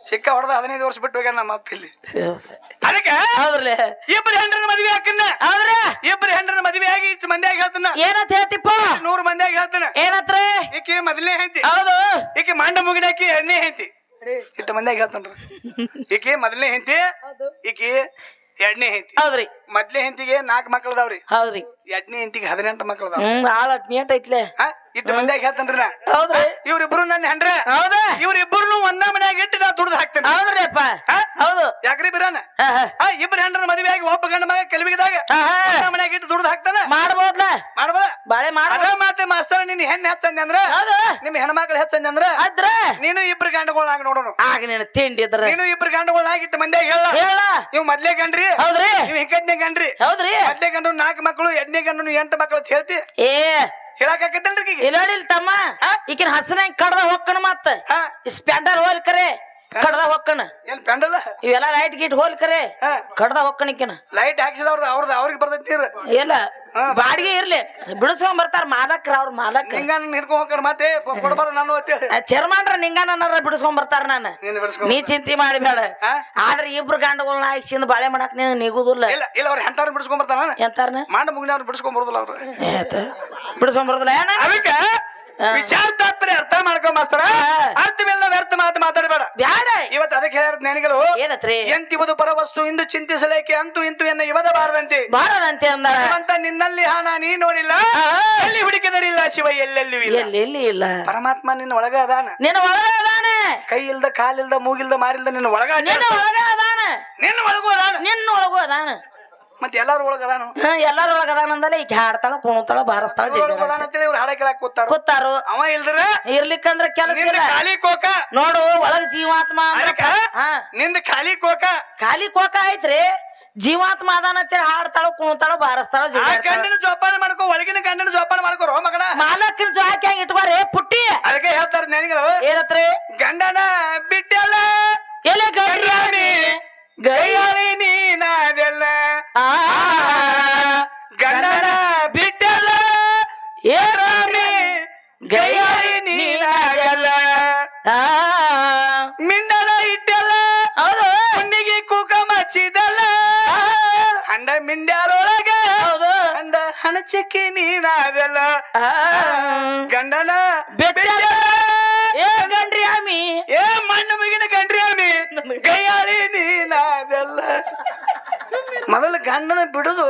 ಸಿಕ್ಕ ಹೊಡೆದ ಹದಿನೈದು ವರ್ಷ ಬಿಟ್ಟು ಹೋಗ್ಯಾನ ನಮ್ಮ ಅಪ್ಪ ಇಲ್ಲಿ. ಅದಕ್ಕೆ ಹೌದ್ರಲ್ಲ ಇಬ್ಬರು ಹೆಂಡ್ರನ ಮದ್ವೆ ಹಾಕನ್ನ ಹೌದ್ರ. ಇಬ್ಬರು ಹೆಂಡ್ರನ ಮದ್ವೆ ಆಗಿ ಇಷ್ಟು ಮಂದಿಯಾಗಿ ಹೇಳ್ತಾನ? ಏನಂತ ಹೇಳ್ತಿಪ್ಪ? ನೂರು ಮಂದಿಯಾಗಿ ಹೇಳ್ತಾನ? ಏನತ್ರ? ಈಕೆ ಮೊದಲನೇ ಹೆಂಡತಿ. ಹೌದು. ಈಕೆ ಮಂಡ ಮುಗಿನ ಆಕಿ ಎರಡನೇ ಹೆಂಡತಿ. ಇಟ್ಟ ಮಂದಿಯಾಗಿ ಹೇಳ್ತಾನ ಈಕೆ ಮೊದಲನೇ ಹೆಂಡತಿ ಈಕೆ ಎರಡನೇ ಹೆಂಡತಿ. ಹೌದ್ರಿ. ಮೊದ್ಲೇ ಹೆಂಡತಿಗೆ ನಾಲ್ಕು ಮಕ್ಕಳದಾವ್ರಿ ಹೌದ್ರಿ. ಎರಡನೇ ಹೆಂಡತಿಗೆ ಹದಿನೆಂಟು ಮಕ್ಳು ಹ್ಮ್ ಆಳ ಹದಿನೆಂಟು ಐತ್ಲೆ. ಇಟ್ಟು ಮಂದ್ಯಾಗ ಹೇಳ್ತನ್ರಿ ನಾ. ಹೌದ್ರಿ. ಇವ್ರಿಬ್ರು ನನ್ನ ಹೆಂಡ್ರ. ಹೌದಾ ಇವ್ರಿಬ್ರು ಒಂದ ಮನ್ಯಾಗ ಇಟ್ಟು ನಾ ದುಡ್ದು ಹಾಕ್ತೇನೆ ಹೌದ್ರಿ ಅಪ್ಪ ಹೌದು. ಯಾಕ್ರಿ ಬಿರಾನ? ಇಬ್ರು ಹೆಂಡ್ರ ಮದುವೆ ಆಗಿ ಒಬ್ಬ ಗಂಡ ಮಗ. ಒಂದ ಮನ್ಯಾಗ ಇಟ್ಟು ದುಡ್ದು ಹಾಕ್ತಾನ? ಮಾಡ್ಬೋದ್ಲ. ಮಾಡ್ಬೋದ? ಬಾಳೆ ಮಾಡ ಮಾತೆ ಮಾಸ್ತರ್ ನಿನ್ ಹೆಣ್ಣು ಹೆಚ್ಚಂದ ಅಂದ್ರ ನಿಮ್ಮ ನಿಮ್ ಹೆಣ್ಮಕ್ಳು ಹೆಚ್ಚಂದ ಅಂದ್ರ ಅದ್ರ? ನೀನು ಇಬ್ರು ಗಂಡಗಳಾಗ ನೋಡೋಣ ಆಗ ನೀನು ತಿಂಡಿದ್ರ ನೀನು ಇಬ್ರು ಗಂಡಗಳಾಗ ಇಟ್ಟು ಮಂದ್ಯಾಗ ಹೇಳ. ಹೇಳ. ಇವ್ ಮೊದ್ಲೇ ಗಂಡ್ರಿ. ಹೌದ್ರಿ. ಇವ್ ಹಿಂಕಟ್ನೆ ಗಂಡ್ರಿ. ಹೌದ್ರಿ? ಮೊದ್ಲೇ ಗಂಡು ನಾಲ್ಕು ಮಕ್ಕಳು ಎರಡನೇ ಗಂಡು ಎಂಟು ಮಕ್ಕಳು ಅಂತ ಹೇಳ್ತಿ. ಏ. ಹೇಳಕಾಕತ್ತಲ್ರಿ ಈಕಿಗೆ? ಇಲ್ಲ ತಮ್ಮ? ಈಕಿನ ಹಸನ ಕಡ್ದ ಹೋಗ್ಕಣ ಮತ್ತ. ಹಾ? ಸ್ಪ್ಯಾಂಡರ್ ಹೋಲ್ ಕರೆ. ಕಡ್ದ ಹೊಕ್ಕಣ ಏನ್ ಪೆಂಡಲ್? ಇವೆಲ್ಲ ಲೈಟ್ ಗೀಟ್ ಹೋಲ್ ಕರೆ. ಕಡದ ಹೊಕ್ಕಣಿಕಿನ ಲೈಟ್ ಹಾಕ್ಸಿದವ್ರದ್ದು ಅವ್ರದ್ದು ಅವ್ರಿಗೆ ಬರ್ತೈತಿರ ಎಲ್ಲ ಇಲ್ಲ ಬಾಡಿಗೆ ಇರ್ಲಿ. ಬಿಡಿಸ್ಕೊಂಡ್ ಬರ್ತಾರ ಮಾಲಕ್ರ ಅವ್ರ ಮಾಲಕ್. ಹಿಂಗ ಹಿಡ್ಕೊಂಡ್ ಹೋಗ್ತಾರ ಮತ್ತೆ ಕೊಡ್ಬಾರ ನಾನು ಚರ್ಮಾನ್ರ ನಿಂಗಾನ ಬಿಡಿಸ್ಕೊಂಡ್ ಬರ್ತಾರ ನಾನು ನೀ ಚಿಂತೆ ಮಾಡಬೇಡ? ಆದ್ರೆ ಇಬ್ರು ಗಂಡಗಳನ್ನ ಹಾಕ್ಸಿಂದ ಬಾಳೆ ಮಾಡಕ್ ನೀನು ನಿಗುದಿಲ್ಲ. ಇಲ್ಲ ಇಲ್ಲ ಅವ್ರ ಹೆಂಟಾರ ಬಿಡಿಸ್ಕೊಂಡ್ ಬರ್ತಾನ ಎಂತಾರನ? ಮುಗಿನ ಅವ್ರು ಬಿಡಿಸ್ಕೊಂಡ್ ಬರುದಿಲ್ಲ ಅವ್ರು. ಬಿಡಿಸ್ಕೊಂಡ್ ಬರುದಿಲ್ಲ ಏನ? ಅದಕ್ಕೆ ವಿಚಾರ ತಾತ್ಪರ್ಯ ಅರ್ಥ ಮಾಡ್ಕೊ ಮಾಸ್ತರ. ಅರ್ಥವಿಲ್ಲ ವ್ಯರ್ಥ ಮಾತು ಮಾತಾಡಬೇಡ. ಬ್ಯಾಡ. ಇವತ್ತು ಅದಕ್ಕೆ ಹೇಳಿದ ಜ್ಞಾನಿಗಳು ಏನತ್ರಿ? ಎಂತಿವುದು ಪರವಸ್ತು ಇಂದು ಚಿಂತಿಸಲೇಕೆ ಅಂತೂ ಇಂತು ಎನ್ನ ಇವದ ಬಾರದಂತೆ ಬಾರದಂತೆ ಅಂದಾರ ಅಂತ ನಿನ್ನಲ್ಲಿ ಹಣ ನೀ ನೋಡಿಲ್ಲ. ಎಲ್ಲಿ ಹುಡುಕಿದರಿ ಇಲ್ಲ ಶಿವ ಎಲ್ಲೆಲ್ಲಿ ಇಲ್ಲ. ಎಲ್ಲಿ ಎಲ್ಲಿ ಇಲ್ಲ. ಪರಮಾತ್ಮ ನಿನ್ನ ಒಳಗ ಅದಾನ. ನಿನ್ನ ಒಳಗ ಅದಾನೆ. ಕೈ ಇಲ್ದ ಕಾಲಿಲ್ದ ಮೂಗಿಲ್ದ ಮಾರಿಲ್ದ ನಿನ್ನ ಒಳಗ ನಿನ್ನ. ಒಳಗ ಅದಾನ. ನಿನ್ನ ಒಳಗೂ ಅದಾನ. ನಿನ್ನ ಒಳಗೂ ಅದಾನ. ಮತ್ತೆ ಎಲ್ಲಾರು ಒಳಗ ಅದಾನು? ಹ, ಎಲ್ಲಾರ ಒಳಗ ಅದಾನಂದಲ್ಲ ಈಗ ಹಾಡ್ತಾಳ ಕುಣತಾಳ ಬಾರಸ್ತಾಳ ಒಳಗ ಅದಾನ ಅಂತೇಳಿ ಇವ್ರು ಹಾಡ ಕೇಳಕ್ ಕೂತಾರ. ಕೂತಾರು. ಅವ ಇಲ್ದ್ರ? ಇರ್ಲಿಕ್ಕಂದ್ರ ಕೆಲಸ ನಿಂದ ಇಲ್ಲ. ಖಾಲಿ ಕೋಕ? ನೋಡು ಒಳಗ್ ಜೀವಾತ್ಮ ಅಂದ್ರ ಅದಕ್ಕ ಹಾ? ನಿಂದ ಖಾಲಿ ಕೋಕ? ಖಾಲಿ ಕೋಕ ಐತ್ರಿ. ಜೀವಾತ್ಮ ಅದಾನ ಅಂತೇಳಿ ಹಾಡ್ತಾಳ ಕುಣತಾಳ ಬಾರಸ್ತಾಳ ಆ ಗಂಡನ ಜೋಪಾನ ಮಾಡ್ಕೋ ಒಳಗಿನ ಗಂಡನ ಜೋಪಾನ ಮಾಡ್ಕೋರೋ ಮಗನ. ಮಾಲಕ್ಕಿನ ಜೋಕಿ ಹಂಗ ಇಟ್ಬಾರಿ ಪುಟ್ಟಿ. ಅದಕ್ಕೆ ಹೇಳ್ತಾರ ಜ್ಞಾನಿಗಳು ಏನತ್ರಿ? ಗಂಡನ ಬಿಟ್ಟಲ್ಲ ಎಲೆ ಗಡ್ರಿ ಗೈಯಾಳಿ. ಚಕ್ಕಿ ನೀನಾದೆಲ್ಲ ಗಂಡನ ಏ ಗಂಡ್ರಿ ಏ ಮಣ್ಣ ಮಗಿನ ಗಂಡ್ರಿಯಾಮಿ ಆಮಿ. ಗೈಯಾಳಿ ನೀನಾದೆಲ್ಲ ಮೊದಲು ಗಂಡನ ಬಿಡುದು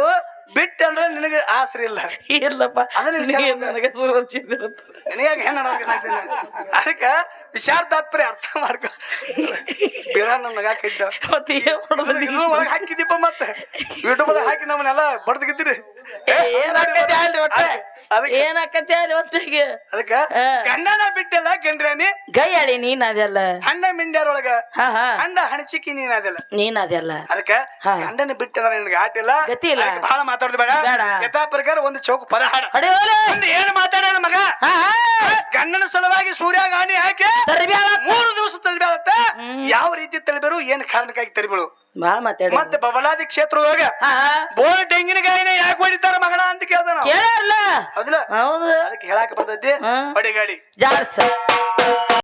ಅಂದ್ರೆ ನಿನಗೆ ಆಸರಿ ಇಲ್ಲ. ಇಲ್ಲಪ್ಪ ನಿನಗೆ ಮಾಡ್ಕೊ. ನನಗೆ ಹೆಣ್ಣು ಅದಕ್ಕೆ ವಿಚಾರ ತಾತ್ಪರ್ಯ ಅರ್ಥ ಮಾಡ್ಕೊ. ಬೇರ ನಗಾಕಿದ್ದ. ಮತ್ತೆ ಏನ್ ಮಾಡೋದು ನೀ? ಒಳಗೆ ಹಾಕಿದ್ದೀಪ ಮತ್ತೆ? ಯೂಟ್ಯೂಬ್ ಹಾಕಿ ನಮ್ಮನ್ನೆಲ್ಲ ಏನ್ ಏನಾಕತಿ ಅಲ್ರಿ ಒಟ್ಟೆ? ಅದಕ್ಕೆ ಏನಾಕತಿ ಅಲ್ಲಿ ಒಟ್ಟಿಗೆ? ಅದಕ್ಕ. ಗಂಡನ ಬಿಟ್ಟೆಲ್ಲ ಗಂಡ್ರಾನಿ? ಅಳಿ ನೀನ್ ಅದೆಲ್ಲ ಹಣ್ಣ ಮಿಂಡ್ಯಾರೊಳಗ? ಹಾ ಹಾ. ಹಂಡ ಹಣಚಿಕ್ಕಿ ನೀನ್ ಅದೆಲ್ಲ ನೀನ್ ಅದೆಲ್ಲ ಅದಕ್ಕ. ಗಂಡನ ಬಿಟ್ಟಂದ್ರ ನಿನಗೆ ಆಟ ಇಲ್ಲ? ಗತಿ ಇಲ್ಲ. ಬಹಳ ಮಾತಾಡುದು ಬೇಡ. ಯಥಾ ಪ್ರಕಾರ ಒಂದು ಚೌಕ ಪದ ಹಾಡ. ಒಂದು ಏನು ಮಾತಾಡೋಣ ಮಗ? ಗಂಡನ ಸಲುವಾಗಿ ಸೂರ್ಯ ಗಾಣಿ ಹಾಕಿ ಮೂರು ದಿವಸ ತಳಿಬೇಳತ್ತ ಯಾವ ರೀತಿ ತಲೆಬೇರು ಏನ್ ಕಾರಣಕ್ಕಾಗಿ ತಳಿಬೇಳು ಬಾಳ ಮಾತಾಡಿ ಮತ್ತೆ ಬಬಲಾದಿ ಕ್ಷೇತ್ರದೊಳಗ ಬೋರ್ ತೆಂಗಿನಕಾಯಿನ ಯಾಕೆ ಹೊಡಿತಾರ ಮಗಣ ಅಂತ ಕೇಳ್ತಾನ ಕೇಳಲ್ಲ ಹೌದಲ್ಲ ಹೌದು. ಅದಕ್ಕೆ ಹೇಳಾಕ ಬರ್ತೈತಿ. ಹೊಡಿಗಾಡಿ. ಜಾಡ್ಸ